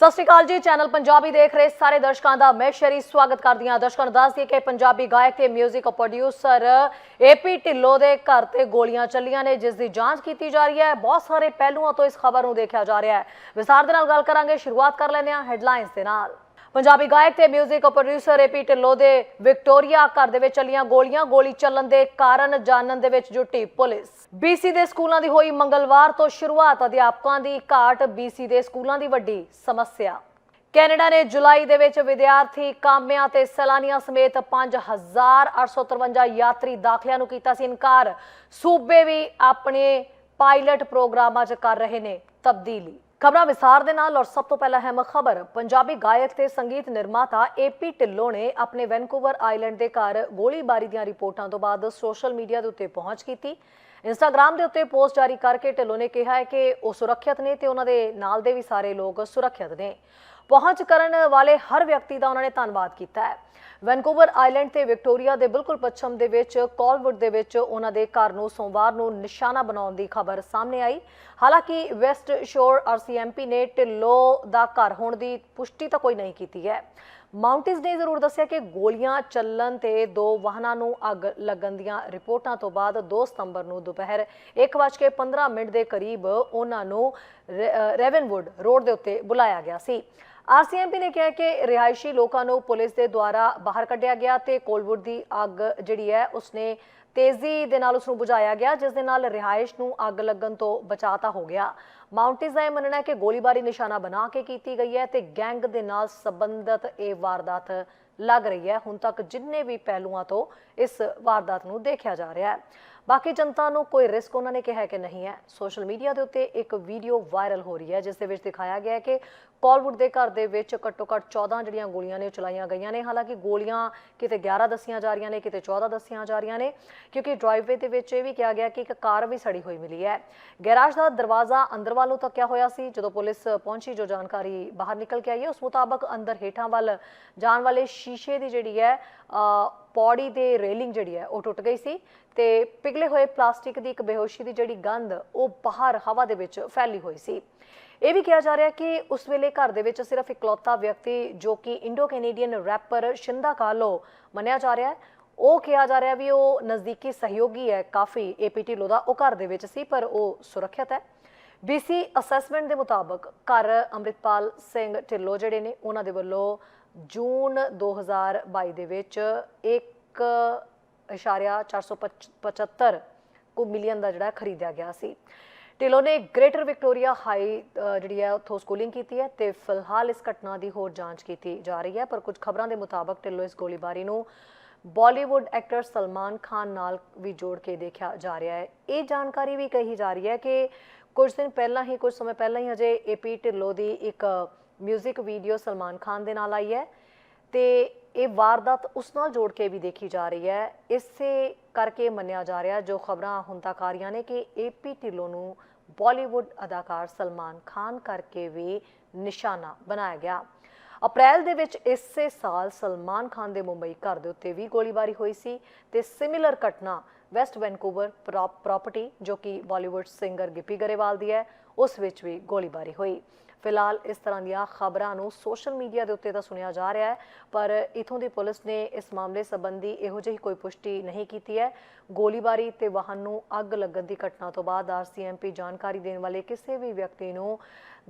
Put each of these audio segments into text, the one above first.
ਸਤਿ ਸ਼੍ਰੀ ਅਕਾਲ ਜੀ, ਚੈਨਲ ਪੰਜਾਬੀ ਦੇਖ ਰਹੇ ਸਾਰੇ ਦਰਸ਼ਕਾਂ ਦਾ ਮੈਂ ਸ਼ਰੀ ਸਵਾਗਤ ਕਰਦੀ ਹਾਂ। ਦਰਸ਼ਕਾਂ ਨੂੰ ਦੱਸ ਦਈਏ ਕਿ ਪੰਜਾਬੀ ਗਾਇਕ ਤੇ 뮤직 ਪ੍ਰੋਡਿਊਸਰ ਏਪੀ ਢਿੱਲੋਂ ਦੇ ਘਰ ਤੇ ਗੋਲੀਆਂ ਚੱਲੀਆਂ ਨੇ, ਜਿਸ ਦੀ ਜਾਂਚ ਕੀਤੀ ਜਾ ਰਹੀ ਹੈ। ਬਹੁਤ ਸਾਰੇ ਪਹਿਲੂਆਂ ਤੋਂ ਇਸ ਖਬਰ ਨੂੰ ਦੇਖਿਆ ਜਾ ਰਿਹਾ ਹੈ। ਵਿਸਾਰ ਦੇ ਨਾਲ ਗੱਲ ਕਰਾਂਗੇ, ਸ਼ੁਰੂਆਤ ਕਰ ਲੈਂਦੇ ਹਾਂ ਹੈਡਲਾਈਨਸ ਦੇ ਨਾਲ। ਪੰਜਾਬੀ ਗਾਇਕ ਤੇ 뮤직 ਪ੍ਰੋਡਿਊਸਰ ਏਪੀ ਢਿੱਲੋਂ ਦੇ ਵਿਕਟੋਰੀਆ ਘਰ ਦੇ ਵਿੱਚ ਚੱਲੀਆਂ ਗੋਲੀਆਂ, ਗੋਲੀ ਚੱਲਣ ਦੇ ਕਾਰਨ ਜਾਣਨ ਦੇ ਵਿੱਚ ਜੁਟੀ ਪੁਲਿਸ। ਬੀਸੀ ਦੇ ਸਕੂਲਾਂ ਦੀ ਹੋਈ ਮੰਗਲਵਾਰ ਤੋਂ ਸ਼ੁਰੂਆਤ ਅਧਿਆਪਕਾਂ ਦੀ ਘਾਟ ਬੀਸੀ ਦੇ ਸਕੂਲਾਂ ਦੀ ਵੱਡੀ ਸਮੱਸਿਆ। ਕੈਨੇਡਾ ਨੇ ਜੁਲਾਈ ਦੇ ਵਿੱਚ ਵਿਦਿਆਰਥੀ ਕਾਮਿਆਂ ਤੇ ਸੈਲਾਨੀਆਂ ਸਮੇਤ 5853 ਯਾਤਰੀ ਦਾਖਲਿਆਂ ਨੂੰ ਕੀਤਾ ਸੀ ਇਨਕਾਰ। ਸੂਬੇ ਵੀ ਆਪਣੇ ਪਾਇਲਟ ਪ੍ਰੋਗਰਾਮਾਂ 'ਚ ਕਰ ਰਹੇ ਨੇ ਤਬਦੀਲੀ। ਖਬਰਾਂ ਵਿਸਾਰ ਦੇ ਨਾਲ ਔਰ ਸਭ ਤੋਂ ਪਹਿਲਾਂ ਅਹਿਮ ਖਬਰ, ਪੰਜਾਬੀ ਗਾਇਕ ਤੇ ਸੰਗੀਤ ਨਿਰਮਾਤਾ ਏਪੀ ਢਿੱਲੋਂ ਨੇ ਆਪਣੇ ਵੈਨਕੂਵਰ ਆਈਲੈਂਡ ਦੇ ਘਰ ਗੋਲੀਬਾਰੀ ਦੀਆਂ ਰਿਪੋਰਟਾਂ ਤੋਂ ਬਾਅਦ ਸੋਸ਼ਲ ਮੀਡੀਆ ਦੇ ਉੱਤੇ ਪਹੁੰਚ ਕੀਤੀ। ਇੰਸਟਾਗ੍ਰam ਦੇ ਉੱਤੇ ਪੋਸਟ ਜਾਰੀ ਕਰਕੇ ਢਿੱਲੋਂ ਨੇ ਕਿਹਾ ਹੈ ਕਿ ਉਹ ਸੁਰੱਖਿਅਤ ਨੇ ਤੇ ਉਹਨਾਂ ਦੇ ਨਾਲ ਦੇ ਵੀ ਸਾਰੇ ਲੋਕ ਸੁਰੱਖਿਅਤ ਨੇ। ਪਹੁੰਚ ਕਰਨ ਵਾਲੇ ਹਰ ਵਿਅਕਤੀ ਦਾ ਉਹਨਾਂ ਨੇ ਧੰਨਵਾਦ ਕੀਤਾ ਹੈ। ਵੈਨਕੂਵਰ ਆਈਲੈਂਡ ਤੇ ਵਿਕਟੋਰੀਆ ਦੇ ਬਿਲਕੁਲ ਪੱਛਮ ਦੇ ਵਿੱਚ, ਕਾਲਵੁੱਡ ਦੇ ਵਿੱਚ ਉਹਨਾਂ ਦੇ ਘਰ ਨੂੰ ਸੋਮਵਾਰ ਨੂੰ ਨਿਸ਼ਾਨਾ ਬਣਾਉਣ ਦੀ ਖਬਰ ਸਾਹਮਣੇ ਆਈ। ਹਾਲਾਂਕਿ ਵੈਸਟ ਸ਼ੋਰ ਆਰਸੀਐਮਪੀ ਨੇ ਢਿੱਲੋਂ ਦਾ ਘਰ ਹੋਣ ਦੀ ਪੁਸ਼ਟੀ ਤਾਂ ਕੋਈ ਨਹੀਂ ਕੀਤੀ ਹੈ। ਮਾਊਂਟੇਸ ਨੇ ਜ਼ਰੂਰ ਦੱਸਿਆ ਕਿ ਗੋਲੀਆਂ ਚੱਲਣ ਤੇ ਦੋ ਵਾਹਨਾਂ ਨੂੰ ਅੱਗ ਲੱਗਣ ਦੀਆਂ ਰਿਪੋਰਟਾਂ ਤੋਂ ਬਾਅਦ 2 ਸਤੰਬਰ ਨੂੰ ਦੁਪਹਿਰ 1:15 ਮਿੰਟ ਦੇ ਕਰੀਬ ਉਹਨਾਂ ਨੂੰ ਰੈਵਨਵੁੱਡ ਰੋਡ ਦੇ ਉੱਤੇ ਬੁਲਾਇਆ ਗਿਆ ਸੀ। ਆਰਸੀਐਮਪੀ ਨੇ ਕਿਹਾ ਕਿ ਰਿਹਾਇਸ਼ੀ ਲੋਕਾਂ ਨੂੰ ਪੁਲਿਸ ਦੇ ਦੁਆਰਾ ਬਾਹਰ ਕੱਢਿਆ ਗਿਆ ਤੇ ਕੋਲਵੁੱਡ ਦੀ ਅੱਗ ਜਿਹੜੀ ਹੈ, ਉਸਨੇ ਤੇਜ਼ੀ ਦੇ ਨਾਲ ਉਸ ਨੂੰ ਬੁਝਾਇਆ ਗਿਆ, ਜਿਸ ਦੇ ਨਾਲ ਰਿਹਾਇਸ਼ ਨੂੰ ਅੱਗ ਲੱਗਣ ਤੋਂ ਬਚਾਤਾ ਹੋ ਗਿਆ। ਮਾਊਂਟੇਸ ਦਾ ਇਹ ਮੰਨਣਾ ਹੈ ਕਿ ਗੋਲੀਬਾਰੀ ਨਿਸ਼ਾਨਾ ਬਣਾ ਕੇ ਕੀਤੀ ਗਈ ਹੈ ਤੇ ਗੈਂਗ ਦੇ ਨਾਲ ਸੰਬੰਧਿਤ ਇਹ ਵਾਰਦਾਤ ਲੱਗ ਰਹੀ ਹੈ। ਹੁਣ ਤੱਕ ਜਿੰਨੇ ਵੀ ਪਹਿਲੂਆਂ ਤੋਂ ਇਸ ਵਾਰਦਾਤ ਨੂੰ ਦੇਖਿਆ ਜਾ ਰਿਹਾ ਹੈ। ਬਾਕੀ ਜਨਤਾ ਨੂੰ ਕੋਈ ਰਿਸਕ ਉਹਨਾਂ ਨੇ ਕਿਹਾ ਕਿ ਨਹੀਂ ਹੈ। ਸੋਸ਼ਲ ਮੀਡੀਆ ਦੇ ਉੱਤੇ ਇੱਕ ਵੀਡੀਓ ਵਾਇਰਲ ਹੋ ਰਹੀ ਹੈ, ਜਿਸ ਦੇ ਵਿੱਚ ਦਿਖਾਇਆ ਗਿਆ ਹੈ ਕਿ ਕਾਲਵੁੱਡ ਦੇ ਘਰ ਦੇ ਵਿੱਚ ਘੱਟੋ ਘੱਟ 14 ਜਿਹੜੀਆਂ ਗੋਲੀਆਂ ਨੇ ਉਹ ਚਲਾਈਆਂ ਗਈਆਂ ਨੇ। ਹਾਲਾਂਕਿ ਗੋਲੀਆਂ ਕਿਤੇ 11 ਦੱਸੀਆਂ ਜਾ ਰਹੀਆਂ ਨੇ, ਕਿਤੇ 14 ਦੱਸੀਆਂ ਜਾ ਰਹੀਆਂ ਨੇ, ਕਿਉਂਕਿ ਡਰਾਈਵਵੇ ਦੇ ਵਿੱਚ ਇਹ ਵੀ ਕਿਹਾ ਗਿਆ ਕਿ ਇੱਕ ਕਾਰ ਵੀ ਸੜੀ ਹੋਈ ਮਿਲੀ ਹੈ। ਗੈਰਾਜ ਦਾ ਦਰਵਾਜ਼ਾ ਅੰਦਰ ਵੱਲ ਨੂੰ ਤੱਕਿਆ ਹੋਇਆ ਸੀ, ਜਦੋਂ ਪੁਲਿਸ ਪਹੁੰਚੀ, ਜੋ ਜਾਣਕਾਰੀ ਬਾਹਰ ਨਿਕਲ ਕੇ ਆਈ ਹੈ, ਉਸ ਮੁਤਾਬਕ ਅੰਦਰ ਹੇਠਾਂ ਵੱਲ ਜਾਣ ਵਾਲੇ ਸ਼ੀਸ਼ੇ ਦੀ ਜਿਹੜੀ ਹੈ ਪੌੜੀ ਦੇ ਰੇਲਿੰਗ ਜਿਹੜੀ ਹੈ, ਉਹ ਟੁੱਟ ਗਈ ਸੀ ਤੇ ਪਿਘਲੇ ਹੋਏ ਪਲਾਸਟਿਕ ਦੀ ਇੱਕ ਬੇਹੋਸ਼ੀ ਦੀ ਜਿਹੜੀ ਗੰਧ, ਉਹ ਬਾਹਰ ਹਵਾ ਦੇ ਵਿੱਚ ਫੈਲੀ ਹੋਈ ਸੀ। ਇਹ ਵੀ ਕਿਹਾ ਜਾ ਰਿਹਾ ਕਿ ਉਸ ਵੇਲੇ ਘਰ ਦੇ ਵਿੱਚ ਸਿਰਫ ਇਕਲੌਤਾ ਵਿਅਕਤੀ ਜੋ ਕਿ Indo Canadian rapper Shinda Kahlon ਮੰਨਿਆ ਜਾ ਰਿਹਾ ਹੈ। ਉਹ ਕਿਹਾ ਜਾ ਰਿਹਾ ਵੀ ਉਹ ਨਜ਼ਦੀਕੀ ਸਹਿਯੋਗੀ ਹੈ, ਕਾਫੀ ਏਪੀ ਢਿੱਲੋਂ ਦਾ ਉਹ ਘਰ ਦੇ ਵਿੱਚ ਸੀ, ਪਰ ਉਹ ਸੁਰੱਖਿਅਤ ਹੈ। ਬੀਸੀ ਅਸੈਸਮੈਂਟ ਦੇ ਮੁਤਾਬਕ ਘਰ ਅੰਮ੍ਰਿਤਪਾਲ ਸਿੰਘ ਢਿੱਲੋਂ ਜਿਹੜੇ ਨੇ, ਉਹਨਾਂ ਦੇ ਵੱਲੋਂ ਜੂਨ 2022 ਦੇ ਵਿੱਚ 1.475 ਕੁ ਮਿਲੀਅਨ ਦਾ ਜਿਹੜਾ ਖਰੀਦਿਆ ਗਿਆ ਸੀ। ਢਿੱਲੋਂ ਨੇ ਗ੍ਰੇਟਰ ਵਿਕਟੋਰੀਆ ਹਾਈ ਜਿਹੜੀ ਹੈ, ਉੱਥੋਂ ਸਕੂਲਿੰਗ ਕੀਤੀ ਹੈ ਤੇ ਫਿਲਹਾਲ ਇਸ ਘਟਨਾ ਦੀ ਹੋਰ ਜਾਂਚ ਕੀਤੀ ਜਾ ਰਹੀ ਹੈ। ਪਰ ਕੁਝ ਖਬਰਾਂ ਦੇ ਮੁਤਾਬਕ ਢਿੱਲੋਂ ਇਸ ਗੋਲੀਬਾਰੀ ਨੂੰ ਬਾਲੀਵੁੱਡ ਐਕਟਰ ਸਲਮਾਨ ਖਾਨ ਨਾਲ ਵੀ ਜੋੜ ਕੇ ਦੇਖਿਆ ਜਾ ਰਿਹਾ ਹੈ। ਇਹ ਜਾਣਕਾਰੀ ਵੀ ਕਹੀ ਜਾ ਰਹੀ ਹੈ ਕਿ ਕੁਝ ਦਿਨ ਪਹਿਲਾਂ ਹੀ, ਕੁਝ ਸਮੇਂ ਪਹਿਲਾਂ ਹੀ ਅਜੇ ਏਪੀ ਢਿੱਲੋਂ ਦੀ ਇੱਕ 뮤직 ਵੀਡੀਓ ਸਲਮਾਨ ਖਾਨ ਦੇ ਨਾਲ ਆਈ ਹੈ ਤੇ ਇਹ ਵਾਰਦਾਤ ਉਸ ਨਾਲ ਜੋੜ ਕੇ ਵੀ ਦੇਖੀ ਜਾ ਰਹੀ ਹੈ। ਇਸੇ ਕਰਕੇ ਮੰਨਿਆ ਜਾ ਰਿਹਾ ਜੋ ਖਬਰਾਂ ਹੁਣ ਤੱਕ ਆ ਰਹੀਆਂ ਨੇ ਕਿ ਏਪੀ ਢਿੱਲੋਂ ਨੂੰ ਬਾਲੀਵੁੱਡ ਅਦਾਕਾਰ ਸਲਮਾਨ ਖਾਨ ਕਰਕੇ ਵੀ ਨਿਸ਼ਾਨਾ ਬਣਾਇਆ ਗਿਆ। ਅਪ੍ਰੈਲ ਦੇ ਵਿੱਚ ਇਸੇ ਸਾਲ ਸਲਮਾਨ ਖਾਨ ਦੇ ਮੁੰਬਈ ਘਰ ਦੇ ਉੱਤੇ ਵੀ ਗੋਲੀਬਾਰੀ ਹੋਈ ਸੀ ਤੇ ਸਿਮਿਲਰ ਘਟਨਾ ਵੈਸਟ ਵੈਨਕੂਵਰ ਪ੍ਰਾਪਰਟੀ ਜੋ ਕਿ ਬਾਲੀਵੁੱਡ ਸਿੰਗਰ ਗਿੱਪੀ ਗਰੇਵਾਲ ਦੀ ਹੈ ਉਸ ਵਿੱਚ ਵੀ ਗੋਲੀਬਾਰੀ ਹੋਈ। ਫਿਲਹਾਲ ਇਸ ਤਰ੍ਹਾਂ ਦੀਆਂ ਖਬਰਾਂ ਨੂੰ ਸੋਸ਼ਲ ਮੀਡੀਆ ਦੇ ਉੱਤੇ ਤਾਂ ਸੁਣਿਆ ਜਾ ਰਿਹਾ ਹੈ, ਪਰ ਇਥੋਂ ਦੀ ਪੁਲਿਸ ਨੇ ਇਸ ਮਾਮਲੇ ਸੰਬੰਧੀ ਇਹੋ ਜਿਹੀ ਕੋਈ ਪੁਸ਼ਟੀ ਨਹੀਂ ਕੀਤੀ ਹੈ। ਗੋਲੀਬਾਰੀ ਤੇ ਵਾਹਨ ਨੂੰ ਅੱਗ ਲੱਗਣ ਦੀ ਘਟਨਾ ਤੋਂ ਬਾਅਦ ਆਰਸੀਐਮਪੀ ਜਾਣਕਾਰੀ ਦੇਣ ਵਾਲੇ ਕਿਸੇ ਵੀ ਵਿਅਕਤੀ ਨੂੰ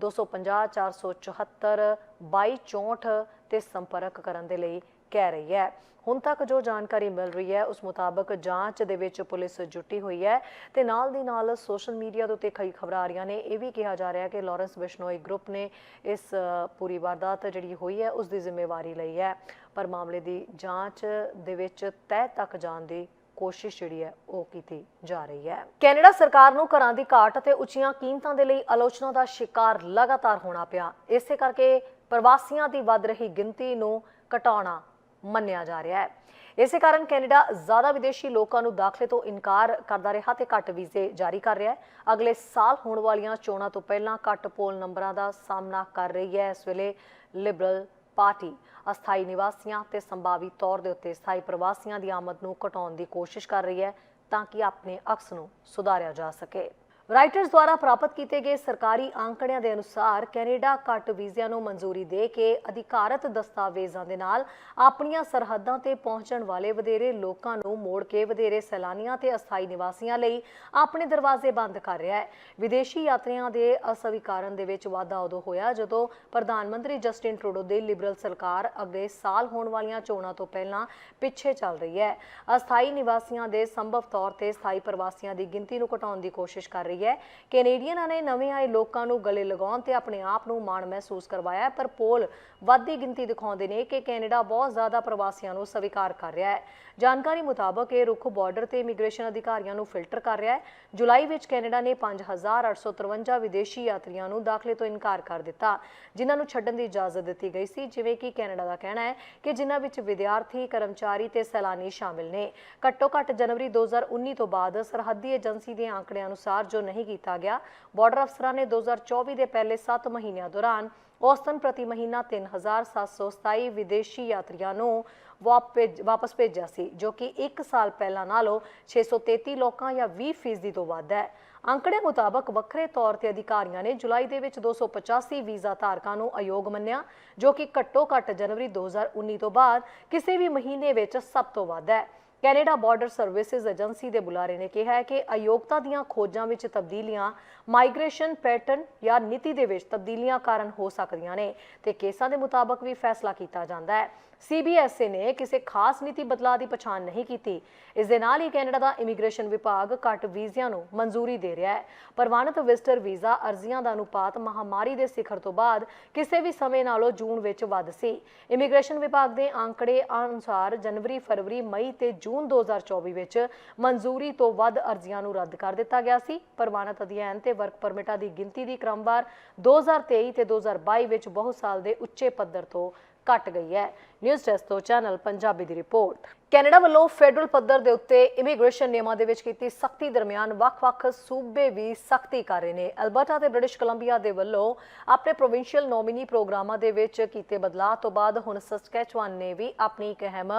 250 474 2264 ਤੇ ਸੰਪਰਕ ਕਰਨ ਦੇ ਲਈ ਕਹਿ ਰਹੀ ਹੈ। ਹੁਣ ਤੱਕ ਜੋ ਜਾਣਕਾਰੀ ਮਿਲ ਰਹੀ ਹੈ, ਉਸ ਮੁਤਾਬਕ ਜਾਂਚ ਦੇ ਵਿੱਚ ਪੁਲਿਸ ਜੁਟੀ ਹੋਈ ਹੈ ਤੇ ਨਾਲ ਦੀ ਨਾਲ ਸੋਸ਼ਲ ਮੀਡੀਆ ਦੇ ਉੱਤੇ ਕਈ ਖਬਰਾਂ ਆ ਰਹੀਆਂ ਨੇ। ਇਹ ਵੀ ਕਿਹਾ ਜਾ ਰਿਹਾ ਕਿ ਲਾਰੈਂਸ ਬਿਸ਼ਨੋਈ ਗਰੁੱਪ ਨੇ ਇਸ ਪੂਰੀ ਵਾਰਦਾਤ ਜਿਹੜੀ ਹੋਈ ਹੈ, ਉਸ ਦੀ ਜ਼ਿੰਮੇਵਾਰੀ ਲਈ ਹੈ। ਪਰ ਮਾਮਲੇ ਦੀ ਜਾਂਚ ਦੇ ਵਿੱਚ ਤਹਿ ਤੱਕ ਜਾਣ ਦੀ ਕੋਸ਼ਿਸ਼ ਜਿਹੜੀ ਹੈ, ਉਹ ਕੀਤੀ ਜਾ ਰਹੀ ਹੈ। ਕੈਨੇਡਾ ਸਰਕਾਰ ਨੂੰ ਘਰਾਂ ਦੀ ਘਾਟ ਅਤੇ ਉੱਚੀਆਂ ਕੀਮਤਾਂ ਦੇ ਲਈ ਆਲੋਚਨਾ ਦਾ ਸ਼ਿਕਾਰ ਲਗਾਤਾਰ ਹੋਣਾ ਪਿਆ। ਇਸੇ ਕਰਕੇ ਪ੍ਰਵਾਸੀਆਂ ਦੀ ਵੱਧ ਰਹੀ ਗਿਣਤੀ ਨੂੰ ਘਟਾਉਣਾ ਮੰਨਿਆ ਜਾ ਰਿਹਾ ਹੈ। ਇਸੇ ਕਾਰਨ ਕੈਨੇਡਾ ਜ਼ਿਆਦਾ ਵਿਦੇਸ਼ੀ ਲੋਕਾਂ ਨੂੰ ਦਾਖਲੇ ਤੋਂ ਇਨਕਾਰ ਕਰਦਾ ਰਿਹਾ ਤੇ ਘੱਟ ਵੀਜ਼ੇ ਜਾਰੀ ਕਰ ਰਿਹਾ ਹੈ। ਅਗਲੇ ਸਾਲ ਹੋਣ ਵਾਲੀਆਂ ਚੋਣਾਂ ਤੋਂ ਪਹਿਲਾਂ ਘੱਟ ਪੋਲ ਨੰਬਰਾਂ ਦਾ ਸਾਹਮਣਾ ਕਰ ਰਹੀ ਹੈ। ਇਸ ਵੇਲੇ ਲਿਬਰਲ ਪਾਰਟੀ ਅਸਥਾਈ ਨਿਵਾਸੀਆਂ ਤੇ ਸੰਭਾਵੀ ਤੌਰ ਦੇ ਉੱਤੇ ਸਥਾਈ ਪ੍ਰਵਾਸੀਆਂ ਦੀ ਆਮਦ ਨੂੰ ਘਟਾਉਣ ਦੀ ਕੋਸ਼ਿਸ਼ ਕਰ ਰਹੀ ਹੈ ਤਾਂ ਕਿ ਆਪਣੇ ਅਕਸ ਨੂੰ ਸੁਧਾਰਿਆ ਜਾ ਸਕੇ। ਰਾਈਟਰਸ ਦੁਆਰਾ ਪ੍ਰਾਪਤ ਕੀਤੇ ਗਏ ਸਰਕਾਰੀ ਅੰਕੜਿਆਂ ਦੇ ਅਨੁਸਾਰ ਕੈਨੇਡਾ ਘੱਟ ਵੀਜ਼ਿਆਂ ਨੂੰ ਮਨਜ਼ੂਰੀ ਦੇ ਕੇ ਅਧਿਕਾਰਤ ਦਸਤਾਵੇਜ਼ਾਂ ਦੇ ਨਾਲ ਆਪਣੀਆਂ ਸਰਹੱਦਾਂ ਤੇ ਪਹੁੰਚਣ ਵਾਲੇ ਵਧੇਰੇ ਲੋਕਾਂ ਨੂੰ ਮੋੜ ਕੇ ਵਧੇਰੇ ਸੈਲਾਨੀਆਂ ਤੇ ਅਸਥਾਈ ਨਿਵਾਸੀਆਂ ਲਈ ਆਪਣੇ ਦਰਵਾਜ਼ੇ ਬੰਦ ਕਰ ਰਿਹਾ ਹੈ। ਵਿਦੇਸ਼ੀ ਯਾਤਰੀਆਂ ਦੇ ਅਸਵੀਕਾਰਨ ਦੇ ਵਿੱਚ ਵਾਧਾ ਉਦੋਂ ਹੋਇਆ ਜਦੋਂ ਪ੍ਰਧਾਨ ਮੰਤਰੀ ਜਸਟਿਨ ਟਰੂਡੋ ਦੀ ਲਿਬਰਲ ਸਰਕਾਰ ਅਗਲੇ ਸਾਲ ਹੋਣ ਵਾਲੀਆਂ ਚੋਣਾਂ ਤੋਂ ਪਹਿਲਾਂ ਪਿੱਛੇ ਚੱਲ ਰਹੀ ਹੈ। ਅਸਥਾਈ ਨਿਵਾਸੀਆਂ ਦੇ ਸੰਭਵ ਤੌਰ ਤੇ ਸਥਾਈ ਪ੍ਰਵਾਸੀਆਂ ਦੀ ਗਿਣਤੀ ਨੂੰ ਘਟਾਉਣ ਦੀ ਕੋਸ਼ਿਸ਼ ਕਰ ਰਹੀ ਹੈ। ਕੈਨੇਡੀਅਨਾਂ ਨੇ ਨਵੇਂ ਆਏ ਲੋਕਾਂ ਨੂੰ ਗਲੇ ਲਗਾਉਣ ਤੇ ਆਪਣੇ ਆਪ ਨੂੰ ਮਾਣ ਮਹਿਸੂਸ ਕਰਵਾਇਆ ਪਰ ਪੋਲ ਵੱਧਦੀ ਗਿਣਤੀ ਦਿਖਾਉਂਦੇ ਨੇ ਕਿ ਕੈਨੇਡਾ ਬਹੁਤ ਜ਼ਿਆਦਾ ਪ੍ਰਵਾਸੀਆਂ ਨੂੰ ਸਵੀਕਾਰ ਕਰ ਰਿਹਾ ਹੈ। ਜਾਣਕਾਰੀ ਮੁਤਾਬਕ ਇਹ ਰੁੱਖ ਬਾਰਡਰ ਤੇ ਇਮੀਗ੍ਰੇਸ਼ਨ ਅਧਿਕਾਰੀਆਂ ਨੂੰ ਫਿਲਟਰ ਕਰ ਰਿਹਾ ਹੈ। ਜੁਲਾਈ ਵਿੱਚ ਕੈਨੇਡਾ ਨੇ 5853 ਵਿਦੇਸ਼ੀ ਯਾਤਰੀਆਂ ਨੂੰ ਦਾਖਲੇ ਤੋਂ ਇਨਕਾਰ ਕਰ ਦਿੱਤਾ, ਜਿਨ੍ਹਾਂ ਨੂੰ ਛੱਡਣ ਦੀ ਇਜਾਜ਼ਤ ਦਿੱਤੀ ਗਈ ਸੀ। ਜਿਵੇਂ ਕਿ ਕੈਨੇਡਾ ਦਾ ਕਹਿਣਾ ਹੈ ਕਿ ਜਿਨ੍ਹਾਂ ਵਿੱਚ ਵਿਦਿਆਰਥੀ, ਕਰਮਚਾਰੀ ਤੇ ਸੈਲਾਨੀ ਸ਼ਾਮਿਲ ਨੇ। ਘੱਟੋ ਘੱਟ ਜਨਵਰੀ 2019 ਤੋਂ ਬਾਅਦ ਸਰਹੱਦੀ ਏਜੰਸੀ ਦੇ ਆંકੜਿਆਂ ਅਨੁਸਾਰ ਜੋ ਨਹੀਂ ਕੀਤਾ ਗਿਆ। ਬਾਰਡਰ ਅਫਸਰਾਂ ਨੇ 2024 ਦੇ ਪਹਿਲੇ 7 ਮਹੀਨਿਆਂ ਦੌਰਾਨ ਔਸਤਨ ਪ੍ਰਤੀ ਮਹੀਨਾ 3727 ਵਿਦੇਸ਼ੀ ਯਾਤਰੀਆਂ ਨੂੰ ਵਾਪਸ ਭੇਜਿਆ ਸੀ, ਜੋ ਕਿ 1 ਸਾਲ ਪਹਿਲਾਂ ਨਾਲੋਂ 633 ਲੋਕਾਂ ਜਾਂ 20% ਤੋਂ ਵੱਧ ਹੈ। ਅੰਕੜੇ ਮੁਤਾਬਕ ਵੱਖਰੇ ਤੌਰ ਤੇ ਅਧਿਕਾਰੀਆਂ ਨੇ ਜੁਲਾਈ ਦੇ ਵਿੱਚ 285 ਵੀਜ਼ਾ ਧਾਰਕਾਂ ਨੂੰ ਅਯੋਗ ਮੰਨਿਆ, ਜੋ ਕਿ ਘੱਟੋ ਘੱਟ ਜਨਵਰੀ 2019 ਤੋਂ ਬਾਅਦ ਕਿਸੇ ਵੀ ਮਹੀਨੇ ਵਿੱਚ ਸਭ ਤੋਂ ਵੱਧ ਹੈ। ਕੈਨੇਡਾ ਬਾਰਡਰ ਸਰਵਿਸਿਜ਼ ਏਜੰਸੀ ਦੇ ਬੁਲਾਰੇ ਨੇ ਕਿਹਾ ਹੈ ਕਿ ਅਯੋਗਤਾ ਦੀਆਂ ਖੋਜਾਂ ਵਿੱਚ ਤਬਦੀਲੀਆਂ ਮਾਈਗ੍ਰੇਸ਼ਨ ਪੈਟਰਨ ਜਾਂ ਨੀਤੀ ਦੇ ਵਿੱਚ ਤਬਦੀਲੀਆਂ ਕਾਰਨ ਹੋ ਸਕਦੀਆਂ ਨੇ ਤੇ ਕੇਸਾਂ ਦੇ ਮੁਤਾਬਕ ਵੀ ਫੈਸਲਾ ਕੀਤਾ ਜਾਂਦਾ ਹੈ। ਸੀਬੀਐਸਏ ਨੇ ਕਿਸੇ ਖਾਸ ਨੀਤੀ ਬਦਲਾਅ ਦੀ ਪਛਾਣ ਨਹੀਂ ਕੀਤੀ। ਇਸ ਦੇ ਨਾਲ ਹੀ ਕੈਨੇਡਾ ਦਾ ਇਮੀਗ੍ਰੇਸ਼ਨ ਵਿਭਾਗ ਘੱਟ ਵੀਜ਼ਿਆਂ ਨੂੰ ਮਨਜ਼ੂਰੀ ਦੇ ਰਿਹਾ ਹੈ। ਪ੍ਰਵਾਨਿਤ ਵਿਜ਼ਟਰ ਵੀਜ਼ਾ ਅਰਜ਼ੀਆਂ ਦਾ ਅਨੁਪਾਤ ਮਹਾਮਾਰੀ ਦੇ ਸਿਖਰ ਤੋਂ ਬਾਅਦ ਕਿਸੇ ਵੀ ਸਮੇਂ ਨਾਲੋਂ ਜੂਨ ਵਿੱਚ ਵੱਧ ਸੀ। ਇਮੀਗ੍ਰੇਸ਼ਨ ਵਿਭਾਗ ਦੇ ਅੰਕੜੇ ਅਨੁਸਾਰ ਜਨਵਰੀ, ਫਰਵਰੀ, ਮਈ ਤੇ ਜੂਨ 2024 ਵਿੱਚ ਮਨਜ਼ੂਰੀ ਤੋਂ ਵੱਧ ਅਰਜ਼ੀਆਂ ਨੂੰ ਰੱਦ ਕਰ ਦਿੱਤਾ ਗਿਆ ਸੀ। ਪ੍ਰਵਾਨਿਤ ਅਧਿਐਨ ਤੇ ਵਰਕ ਪਰਮਿਟਾਂ ਦੀ ਗਿਣਤੀ ਦੀ ਕ੍ਰਮਵਾਰ 2023 ਤੇ 2022 ਵਿੱਚ ਬਹੁਤ ਸਾਲ ਦੇ ਉੱਚੇ ਪੱਧਰ ਤੋਂ ਘਟ ਗਈ ਹੈ। ਨਿਊਜ਼ ਡੈਸਕ ਤੋਂ ਚੈਨਲ ਪੰਜਾਬੀ ਦੀ ਰਿਪੋਰਟ ਕੈਨੇਡਾ ਵੱਲੋਂ ਫੈਡਰਲ ਪੱਧਰ ਦੇ ਉੱਤੇ ਇਮੀਗ੍ਰੇਸ਼ਨ ਨਿਯਮਾਂ ਦੇ ਵਿੱਚ ਕੀਤੀ ਸਖਤੀ ਦਰਮਿਆਨ ਵੱਖ-ਵੱਖ ਸੂਬੇ ਵੀ ਸਖਤੀ ਕਰ ਰਹੇ ਨੇ। ਅਲਬਰਟਾ ਤੇ ਬ੍ਰਿਟਿਸ਼ ਕੋਲੰਬੀਆ ਦੇ ਵੱਲੋਂ ਆਪਣੇ ਪ੍ਰੋਵਿੰਸ਼ੀਅਲ ਨੋਮਿਨੀ ਪ੍ਰੋਗਰਾਮਾਂ ਦੇ ਵਿੱਚ ਕੀਤੇ ਬਦਲਾਅ ਤੋਂ ਬਾਅਦ ਹੁਣ ਸਸਕੈਚੁਆਨ ਨੇ ਵੀ ਆਪਣੀ ਇੱਕ ਅਹਿਮ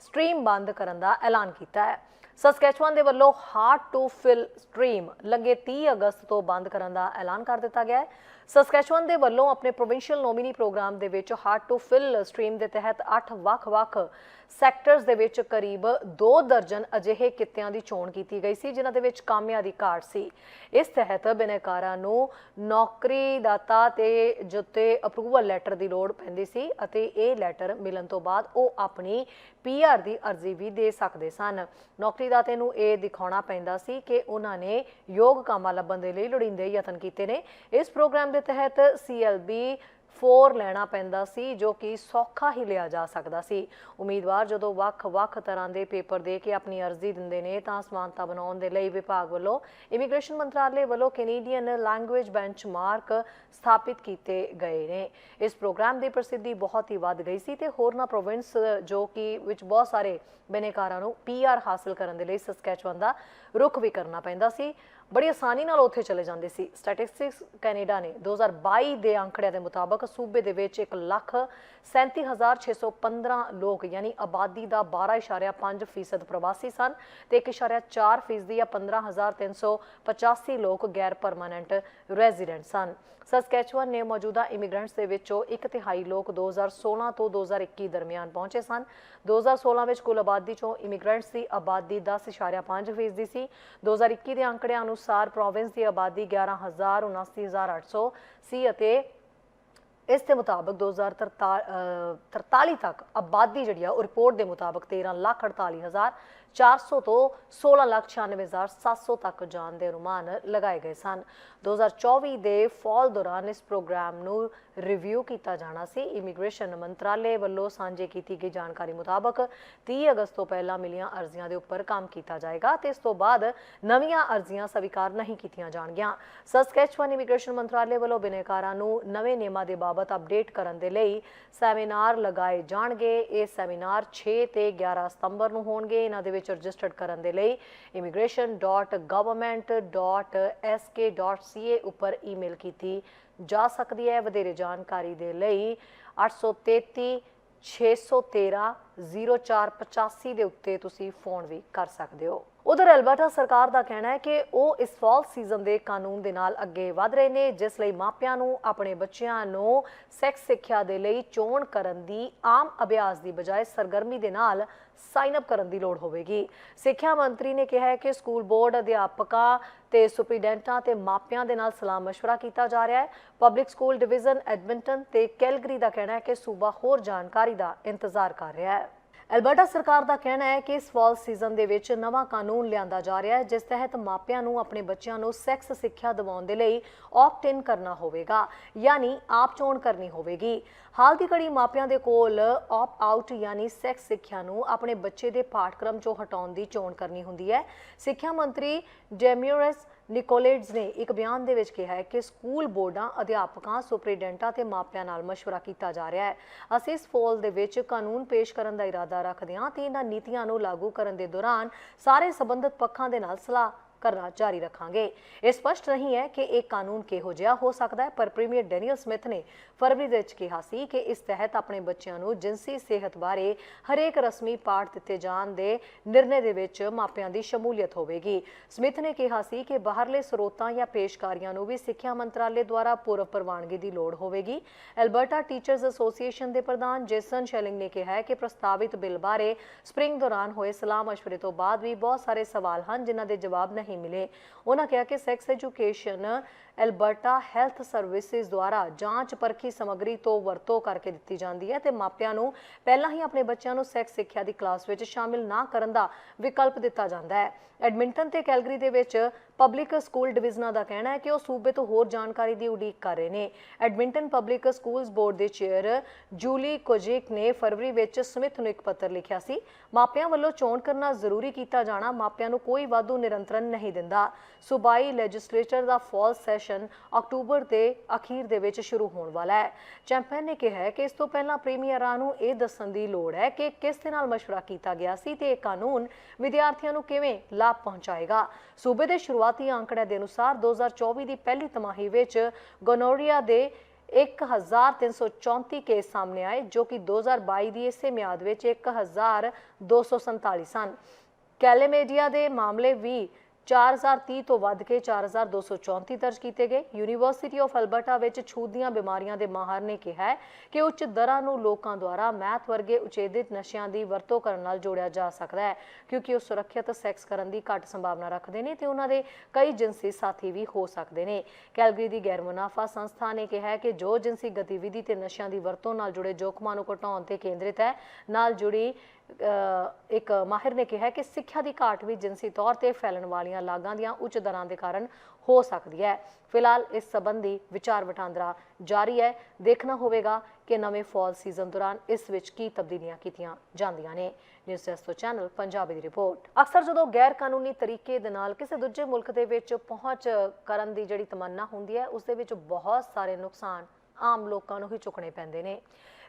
ਸਟ੍ਰੀਮ ਬੰਦ ਕਰਨ ਦਾ ਐਲਾਨ ਕੀਤਾ ਹੈ। ਸਸਕੈਚੁਆਨ ਦੇ ਵੱਲੋਂ ਹਾਰਡ ਟੂ ਫਿਲ ਸਟ੍ਰੀਮ ਲੰਗੇ 30 ਅਗਸਤ ਤੋਂ ਬੰਦ ਕਰਨ ਦਾ ਐਲਾਨ ਕਰ ਦਿੱਤਾ ਗਿਆ ਹੈ। ਸਸਕੈਚੁਆਨ ਦੇ ਵੱਲੋਂ ਆਪਣੇ ਪ੍ਰੋਵਿੰਸ਼ੀਅਲ ਨੋਮੀਨੀ ਪ੍ਰੋਗਰਾਮ ਦੇ ਵਿੱਚ ਹਾਰਡ ਟੂ ਫਿਲ ਸਟ੍ਰੀਮ ਦੇ ਤਹਿਤ 8 ਵੱਖ-ਵੱਖ ਸੈਕਟਰਸ ਦੇ ਵਿੱਚ ਕਰੀਬ 2 ਦਰਜਨ ਅਜਿਹੇ ਕਿੱਤਿਆਂ ਦੀ ਚੋਣ ਕੀਤੀ ਗਈ ਸੀ, ਜਿਨ੍ਹਾਂ ਦੇ ਵਿੱਚ ਕਾਮਿਆਂ ਦੀ ਘਾਟ ਸੀ। ਇਸ ਤਹਿਤ ਬਿਨੈਕਾਰਾਂ ਨੂੰ ਨੌਕਰੀ ਦਾਤਾ ਤੇ ਜੁੱਤੇ ਅਪਰੂਵਲ ਲੈਟਰ ਦੀ ਲੋੜ ਪੈਂਦੀ ਸੀ ਅਤੇ ਇਹ ਲੈਟਰ ਮਿਲਣ ਤੋਂ ਬਾਅਦ ਉਹ ਆਪਣੀ ਪੀਆਰ ਦੀ ਅਰਜ਼ੀ ਵੀ ਦੇ ਸਕਦੇ ਸਨ। ਨੌਕਰੀ ਦਾਤੇ ਨੂੰ ਇਹ ਦਿਖਾਉਣਾ ਪੈਂਦਾ ਸੀ ਕਿ ਉਹਨਾਂ ਨੇ ਯੋਗ ਕਾਮਾ ਲੱਭਣ ਦੇ ਲਈ ਲੋੜੀਂਦੇ ਯਤਨ ਕੀਤੇ ਨੇ। ਇਸ ਪ੍ਰੋਗਰਾਮ ਦੇ ਤਹਿਤ ਸੀਐਲਬੀ 4 ਲੈਣਾ ਪੈਂਦਾ ਸੀ, ਜੋ ਕਿ ਸੌਖਾ ਹੀ ਲਿਆ ਜਾ ਸਕਦਾ ਸੀ। ਉਮੀਦਵਾਰ ਜਦੋਂ ਵੱਖ-ਵੱਖ ਤਰ੍ਹਾਂ ਦੇ ਪੇਪਰ ਦੇ ਕੇ ਆਪਣੀ ਅਰਜ਼ੀ ਦਿੰਦੇ ਨੇ, ਤਾਂ ਸਮਾਨਤਾ ਬਣਾਉਣ ਦੇ ਲਈ ਵਿਭਾਗ ਵੱਲੋਂ ਇਮੀਗ੍ਰੇਸ਼ਨ ਮੰਤਰਾਲੇ ਵੱਲੋਂ ਕੈਨੇਡੀਅਨ ਲੈਂਗੁਏਜ ਬੈਂਚਮਾਰਕ ਸਥਾਪਿਤ ਕੀਤੇ ਗਏ ਨੇ। ਇਸ ਪ੍ਰੋਗਰਾਮ ਦੀ ਪ੍ਰਸਿੱਧੀ ਬਹੁਤ ਹੀ ਵੱਧ ਗਈ ਸੀ ਤੇ ਹੋਰਨਾਂ ਪ੍ਰੋਵਿੰਸ ਜੋ ਕਿ ਵਿੱਚ ਬਹੁਤ ਸਾਰੇ ਬਿਨੇਕਾਰਾਂ ਨੂੰ ਪੀਆਰ ਹਾਸਲ ਕਰਨ ਦੇ ਲਈ ਸਸਕੈਚੁਅਨ ਦਾ ਰੁਖ ਵੀ ਕਰਨਾ ਪੈਂਦਾ ਸੀ। ਬੜੀ ਆਸਾਨੀ ਨਾਲ ਉੱਥੇ ਚਲੇ ਜਾਂਦੇ ਸੀ। ਸਟੈਟਿਸਟਿਕਸ ਕੈਨੇਡਾ ਨੇ 2022 ਦੇ ਅੰਕੜਿਆਂ ਦੇ ਮੁਤਾਬਕ ਸੂਬੇ ਦੇ ਵਿੱਚ 1 ਲੱਖ 37615 ਲੋਕ ਯਾਨੀ ਆਬਾਦੀ ਦਾ 12.5% ਫੀਸਦ ਪ੍ਰਵਾਸੀ ਸਨ ਤੇ 1.4 ਫੀਸਦੀ ਜਾਂ 15385 ਲੋਕ ਗੈਰ ਪਰਮਾਨੈਂਟ ਰੈਜ਼ੀਡੈਂਟ ਸਨ। ਸਸਕੈਚੁਅਨ ਨੇ ਮੌਜੂਦਾ ਇਮੀਗ੍ਰੈਂਟਸ ਦੇ ਵਿੱਚੋਂ ਇੱਕ ਤਿਹਾਈ ਲੋਕ 2016 ਤੋਂ 2021 ਦਰਮਿਆਨ ਪਹੁੰਚੇ ਸਨ। 2016 ਵਿੱਚ ਕੁੱਲ ਆਬਾਦੀ ਚੋਂ ਇਮੀਗ੍ਰੈਂਟਸ ਦੀ ਆਬਾਦੀ 10.5 ਫੀਸਦੀ ਸੀ। 2021 ਦੇ ਅੰਕੜਿਆਂ ਨੂੰ ਅਨੁਸਾਰ ਪ੍ਰੋਵਿੰਸ ਦੀ ਆਬਾਦੀ 1179800 ਸੀ ਅਤੇ ਇਸ ਦੇ ਮੁਤਾਬਕ 2043 ਤੱਕ ਆਬਾਦੀ ਜਿਹੜੀ ਆ ਉਹ ਰਿਪੋਰਟ ਦੇ ਮੁਤਾਬਕ 13,48,400 ਤੋਂ 16,96,700 ਤੱਕ ਜਾਣ ਦੇ ਅਨੁਮਾਨ ਲਗਾਏ ਗਏ ਸਨ। 2024 ਦੇ ਫਾਲ ਦੌਰਾਨ ਇਸ ਪ੍ਰੋਗਰਾਮ ਨੂੰ ਰਿਵਿਊ ਕੀਤਾ ਜਾਣਾ ਸੀ। ਇਮੀਗ੍ਰੇਸ਼ਨ ਮੰਤਰਾਲੇ ਵੱਲੋਂ ਸਾਂਝੇ ਕੀਤੀ ਗਈ ਜਾਣਕਾਰੀ ਮੁਤਾਬਕ 30 ਅਗਸਤ ਤੋਂ ਪਹਿਲਾਂ ਮਿਲੀਆਂ ਅਰਜ਼ੀਆਂ ਦੇ ਉੱਪਰ ਕੰਮ ਕੀਤਾ ਜਾਏਗਾ ਤੇ ਇਸ ਤੋਂ ਬਾਅਦ ਨਵੀਆਂ ਅਰਜ਼ੀਆਂ ਸਵੀਕਾਰ ਨਹੀਂ ਕੀਤੀਆਂ ਜਾਣਗੀਆਂ। ਸਸਕੈਚੁਅਨ ਇਮੀਗ੍ਰੇਸ਼ਨ ਮੰਤਰਾਲੇ ਵੱਲੋਂ ਬਿਨੇਕਾਰਾਂ ਨੂੰ ਨਵੇਂ ਨਿਯਮਾਂ ਦੇ ਬਾਬਤ ਅਪਡੇਟ ਕਰਨ ਦੇ ਲਈ ਸੈਮੀਨਾਰ ਲਗਾਏ ਜਾਣਗੇ। ਇਹ ਸੈਮੀਨਾਰ 6 ਤੇ 11 ਸਤੰਬਰ ਨੂੰ ਹੋਣਗੇ। ਇਹਨਾਂ ਦੇ ਵਿੱਚ ਰਜਿਸਟਰਡ ਕਰਨ ਦੇ ਲਈ immigration.government.sk.ca ਉੱਪਰ ਈਮੇਲ ਕੀਤੀ ਜਾ ਸਕਦੀ ਹੈ। ਵਧੇਰੇ ਜਾਣਕਾਰੀ ਦੇ ਲਈ 833 613 0485 ਦੇ ਉੱਤੇ ਤੁਸੀਂ ਫੋਨ ਵੀ ਕਰ ਸਕਦੇ ਹੋ। ਉਧਰ ਅਲਬਰਟਾ ਸਰਕਾਰ ਦਾ ਕਹਿਣਾ ਹੈ ਕਿ ਉਹ ਇਸ ਫਾਲ ਸੀਜ਼ਨ ਦੇ ਕਾਨੂੰਨ ਦੇ ਨਾਲ ਅੱਗੇ ਵਧ ਰਹੇ ਨੇ, ਜਿਸ ਲਈ ਮਾਪਿਆਂ ਨੂੰ ਆਪਣੇ ਬੱਚਿਆਂ ਨੂੰ ਸੈਕਸ ਸਿੱਖਿਆ ਦੇ ਲਈ ਚੋਣ ਕਰਨ ਦੀ ਆਮ ਅਭਿਆਸ ਦੀ ਬਜਾਏ ਸਰਗਰਮੀ ਦੇ ਨਾਲ ਸਾਈਨ ਅਪ ਕਰਨ ਦੀ ਲੋੜ ਹੋਵੇਗੀ। ਸਿੱਖਿਆ ਮੰਤਰੀ ਨੇ ਕਿਹਾ ਹੈ ਕਿ ਸਕੂਲ ਬੋਰਡ ਅਧਿਆਪਕਾਂ ਤੇ ਸੁਪਰੀਡੈਂਟਾਂ ਤੇ ਮਾਪਿਆਂ ਦੇ ਨਾਲ ਸਲਾਹ ਮਸ਼ਵਰਾ ਕੀਤਾ ਜਾ ਰਿਹਾ ਹੈ। ਪਬਲਿਕ ਸਕੂਲ ਡਿਵੀਜ਼ਨ ਐਡਮਿੰਟਨ ਤੇ ਕੈਲਗਰੀ ਦਾ ਕਹਿਣਾ ਹੈ ਕਿ ਸੂਬਾ ਹੋਰ ਜਾਣਕਾਰੀ ਦਾ ਇੰਤਜ਼ਾਰ ਕਰ ਰਿਹਾ ਹੈ। ਅਲਬਰਟਾ, ਸਰਕਾਰ ਦਾ ਕਹਿਣਾ ਹੈ ਕਿ ਇਸ ਫਾਲ ਸੀਜ਼ਨ ਦੇ ਵਿੱਚ ਨਵਾਂ ਕਾਨੂੰਨ ਲਿਆਂਦਾ ਜਾ ਰਿਹਾ ਹੈ, ਜਿਸ ਤਹਿਤ ਮਾਪਿਆਂ ਨੂੰ ਆਪਣੇ ਬੱਚਿਆਂ ਨੂੰ ਸੈਕਸ ਸਿੱਖਿਆ ਦਿਵਾਉਣ ਦੇ ਲਈ ਆਪਟ ਇਨ ਕਰਨਾ ਹੋਵੇਗਾ, ਯਾਨੀ ਆਪ ਚੋਣ ਕਰਨੀ ਹੋਵੇਗੀ। ਹਾਲ ਦੀ ਘੜੀ ਮਾਪਿਆਂ ਦੇ ਕੋਲ ਆਪ ਆਊਟ ਯਾਨੀ ਸੈਕਸ ਸਿੱਖਿਆ ਨੂੰ ਆਪਣੇ ਬੱਚੇ ਦੇ ਪਾਠਕ੍ਰਮ ਚੋਂ ਹਟਾਉਣ ਦੀ ਚੋਣ ਕਰਨੀ ਹੁੰਦੀ ਹੈ। ਸਿੱਖਿਆ ਮੰਤਰੀ ਡੈਮਿਊਰਸ ਨਿਕੋਲੇਟਸ ਨੇ ਇੱਕ ਬਿਆਨ ਦੇ ਵਿੱਚ ਕਿਹਾ ਹੈ ਕਿ ਸਕੂਲ ਬੋਰਡਾਂ, ਅਧਿਆਪਕਾਂ, ਸੁਪਰੀਡੈਂਟਾਂ ਤੇ ਮਾਪਿਆਂ ਨਾਲ ਮਸ਼ਵਰਾ ਕੀਤਾ ਜਾ ਰਿਹਾ ਹੈ। ਅਸੀਂ ਇਸ ਫੋਲ ਦੇ ਵਿੱਚ ਕਾਨੂੰਨ ਪੇਸ਼ ਕਰਨ ਦਾ ਇਰਾਦਾ ਰੱਖਦੇ ਹਾਂ ਤੇ ਇਹਨਾਂ ਨੀਤੀਆਂ ਨੂੰ ਲਾਗੂ ਕਰਨ ਦੇ ਦੌਰਾਨ ਸਾਰੇ ਸੰਬੰਧਿਤ ਪੱਖਾਂ ਦੇ ਨਾਲ ਸਲਾਹ ਕਰਨਾ ਜਾਰੀ ਰੱਖਾਂਗੇ। ਇਹ ਸਪਸ਼ਟ ਨਹੀਂ ਹੈ ਕਿ ਇਹ ਕਾਨੂੰਨ ਕਿਹੋ ਜਿਹਾ ਹੋ ਸਕਦਾ ਹੈ, ਪਰ ਪ੍ਰੀਮੀਅਰ ਡੈਨੀਅਲ ਸਮਿਥ ਨੇ ਫਰਵਰੀ ਦੇ ਵਿੱਚ ਕਿਹਾ ਸੀ ਕਿ ਇਸ ਤਹਿਤ ਆਪਣੇ ਬੱਚਿਆਂ ਨੂੰ ਜਿਨਸੀ ਸਿਹਤ ਬਾਰੇ ਹਰੇਕ ਰਸਮੀ ਪਾਠ ਦਿੱਤੇ ਜਾਣ ਦੇ ਨਿਰਣੇ ਦੇ ਵਿੱਚ ਮਾਪਿਆਂ ਦੀ ਸ਼ਮੂਲੀਅਤ ਹੋਵੇਗੀ। ਸਮਿਥ ਨੇ ਕਿਹਾ ਸੀ ਕਿ ਬਾਹਰਲੇ ਸਰੋਤਾਂ ਜਾਂ ਪੇਸ਼ਕਾਰੀਆਂ ਨੂੰ ਵੀ ਸਿੱਖਿਆ ਮੰਤਰਾਲੇ ਦੁਆਰਾ ਪੂਰਵ ਪ੍ਰਵਾਨਗੀ ਦੀ ਲੋੜ ਹੋਵੇਗੀ। ਐਲਬਰਟਾ ਟੀਚਰਜ਼ ਐਸੋਸੀਏਸ਼ਨ ਦੇ ਪ੍ਰਧਾਨ ਜੇਸਨ ਸ਼ੈਲਿੰਗ ਨੇ ਕਿਹਾ ਹੈ ਕਿ ਪ੍ਰਸਤਾਵਿਤ ਬਿੱਲ ਬਾਰੇ ਸਪ੍ਰਿੰਗ ਦੌਰਾਨ ਹੋਏ ਸਲਾਹ ਮਸ਼ਵਰੇ ਤੋਂ ਬਾਅਦ ਵੀ ਬਹੁਤ ਸਾਰੇ ਸਵਾਲ ਹਨ, ਜਿਨ੍ਹਾਂ ਦੇ ਜਵਾਬ ਨਹੀਂ ਮਿਲੇ। ਉਹਨਾਂ ਕਿਹਾ ਕਿ sex education Alberta health services ਦੁਆਰਾ ਜਾਂਚ ਪਰਖੀ ਸਮੱਗਰੀ ਤੋਂ ਵਰਤੋਂ ਕਰਕੇ ਦਿੱਤੀ ਜਾਂਦੀ ਹੈ ਤੇ ਮਾਪਿਆਂ ਨੂੰ ਪਹਿਲਾਂ ਹੀ ਆਪਣੇ ਬੱਚਿਆਂ ਨੂੰ ਸੈਕਸ ਸਿੱਖਿਆ ਦੀ ਕਲਾਸ ਵਿੱਚ ਸ਼ਾਮਿਲ ਨਾ ਕਰਨ ਦਾ ਵਿਕਲਪ ਦਿੱਤਾ ਜਾਂਦਾ ਹੈ। ਐਡਮਿੰਟਨ ਤੇ ਕੈਲਗਰੀ ਦੇ ਵਿੱਚ ਪਬਲਿਕ ਸਕੂਲ ਡਿਵੀਜ਼ਨਾਂ ਦਾ ਕਹਿਣਾ ਹੈ ਕਿ ਉਹ ਸੂਬੇ ਤੋਂ ਹੋਰ ਜਾਣਕਾਰੀ ਦੀ ਉਡੀਕ ਕਰ ਰਹੇ ਨੇ। ਐਡਮਿੰਟਨ ਪਬਲਿਕ ਸਕੂਲਸ ਬੋਰਡ ਦੇ ਚੇਅਰ ਜੂਲੀ ਕੋਜਿਕ ਨੇ ਫਰਵਰੀ ਵਿੱਚ ਸਮਿਥ ਨੂੰ ਇੱਕ ਪੱਤਰ ਲਿਖਿਆ ਸੀ, ਮਾਪਿਆਂ ਵੱਲੋਂ ਚੋਣ ਕਰਨਾ ਜ਼ਰੂਰੀ ਕੀਤਾ ਜਾਣਾ ਮਾਪਿਆਂ ਨੂੰ ਕੋਈ ਵਾਧੂ ਨਿਰੰਤਰਣ ਨਹੀਂ ਦਿੰਦਾ। ਸੂਬਾਈ ਲੈਜਿਸਲੇਚਰ ਦਾ ਫਾਲ ਸੈਸ਼ਨ ਅਕਤੂਬਰ ਦੇ ਅਖੀਰ ਦੇ ਵਿੱਚ ਸ਼ੁਰੂ ਹੋਣ ਵਾਲਾ ਹੈ। ਚੈਂਪੀਅਨ ਨੇ ਕਿਹਾ ਕਿ ਇਸ ਤੋਂ ਪਹਿਲਾਂ ਪ੍ਰੀਮੀਅਰਾਂ ਨੂੰ ਇਹ ਦੱਸਣ ਦੀ ਲੋੜ ਹੈ ਕਿ ਕਿਸ ਦੇ ਨਾਲ ਮਸ਼ਵਰਾ ਕੀਤਾ ਗਿਆ ਸੀ ਤੇ ਇਹ ਕਾਨੂੰਨ ਵਿਦਿਆਰਥੀਆਂ ਨੂੰ ਕਿਵੇਂ ਲਾਭ ਪਹੁੰਚਾਏਗਾ। ਸੂਬੇ ਦੇ ਸ਼ੁਰੂਆਤੀ ਅੰਕੜਿਆਂ ਦੇ ਅਨੁਸਾਰ 2024 ਦੀ ਪਹਿਲੀ ਤਿਮਾਹੀ ਵਿੱਚ ਗੋਨੋਰੀਆ ਦੇ 1334 ਕੇਸ ਸਾਹਮਣੇ ਆਏ, ਜੋ ਕਿ 2022 ਦੀ ਇਸੇ ਮਿਆਦ ਵਿੱਚ 1247 ਸਨ। ਕੈਲੇਮੇਡੀਆ ਦੇ ਮਾਮਲੇ ਵੀ 4030 ਤੋਂ ਵੱਧ ਕੇ 4234 ਦਰਜ ਕੀਤੇ ਗਏ। ਯੂਨੀਵਰਸਿਟੀ ਆਫ ਅਲਬਰਟਾ ਵਿੱਚ ਛੂਤ ਦੀਆਂ ਬਿਮਾਰੀਆਂ ਦੇ ਮਾਹਰ ਨੇ ਕਿਹਾ ਹੈ ਕਿ ਉੱਚ ਦਰਾਂ ਨੂੰ ਲੋਕਾਂ ਦੁਆਰਾ ਮੈਥ ਵਰਗੇ ਉਚੇਦਿਤ ਨਸ਼ਿਆਂ ਦੀ ਵਰਤੋਂ ਕਰਨ ਨਾਲ ਜੋੜਿਆ ਜਾ ਸਕਦਾ ਹੈ, ਕਿਉਂਕਿ ਉਹ ਸੁਰੱਖਿਅਤ ਸੈਕਸ ਕਰਨ ਦੀ ਘੱਟ ਸੰਭਾਵਨਾ ਰੱਖਦੇ ਨੇ ਤੇ ਉਹਨਾਂ ਦੇ ਕਈ ਜਿਨਸੀ ਸਾਥੀ ਵੀ ਹੋ ਸਕਦੇ ਨੇ। ਕੈਲਗਰੀ ਦੀ ਗੈਰ ਮੁਨਾਫਾ ਸੰਸਥਾ ਨੇ ਕਿਹਾ ਹੈ ਕਿ ਜੋ ਜਿਨਸੀ ਗਤੀਵਿਧੀ ਤੇ ਨਸ਼ਿਆਂ ਦੀ ਵਰਤੋਂ ਨਾਲ ਜੁੜੇ ਜੋਖਮਾਂ ਨੂੰ ਘਟਾਉਣ ਤੇ ਕੇਂਦਰਿਤ ਹੈ, ਨਾਲ ਜੁੜੀ ਇੱਕ ਮਾਹਿਰ ਨੇ ਕਿਹਾ ਕਿ ਸਿੱਖਿਆ ਦੀ ਘਾਟ ਵੀ ਜਿਨਸੀ ਤੌਰ ਤੇ ਫੈਲਣ ਵਾਲੀਆਂ ਲਾਗਾਂ ਦੀਆਂ ਉੱਚ ਦਰਾਂ ਦੇ ਕਾਰਨ ਹੋ ਸਕਦੀ ਹੈ। ਫਿਲਹਾਲ ਇਸ ਸੰਬੰਧੀ ਵਿਚਾਰ ਵਟਾਂਦਰਾ ਜਾਰੀ ਹੈ। ਦੇਖਣਾ ਹੋਵੇਗਾ ਕਿ ਨਵੇਂ ਫਾਲ ਸੀਜ਼ਨ ਦੌਰਾਨ ਇਸ ਵਿੱਚ ਕੀ ਤਬਦੀਲੀਆਂ ਕੀਤੀਆਂ ਜਾਂਦੀਆਂ ਨੇ। ਨਿਊਜ਼ ਡੈਸਕ ਤੋਂ ਚੈਨਲ ਪੰਜਾਬੀ ਦੀ ਰਿਪੋਰਟ। ਅਕਸਰ ਜਦੋਂ ਗੈਰ ਕਾਨੂੰਨੀ ਤਰੀਕੇ ਦੇ ਨਾਲ ਕਿਸੇ ਦੂਜੇ ਮੁਲਕ ਦੇ ਵਿੱਚ ਪਹੁੰਚ ਕਰਨ ਦੀ ਜਿਹੜੀ ਤਮੰਨਾ ਹੁੰਦੀ ਹੈ, ਉਸ ਦੇ ਵਿੱਚ ਬਹੁਤ ਸਾਰੇ ਨੁਕਸਾਨ ਆਮ ਲੋਕਾਂ ਨੂੰ ਹੀ ਚੁੱਕਣੇ ਪੈਂਦੇ ਨੇ।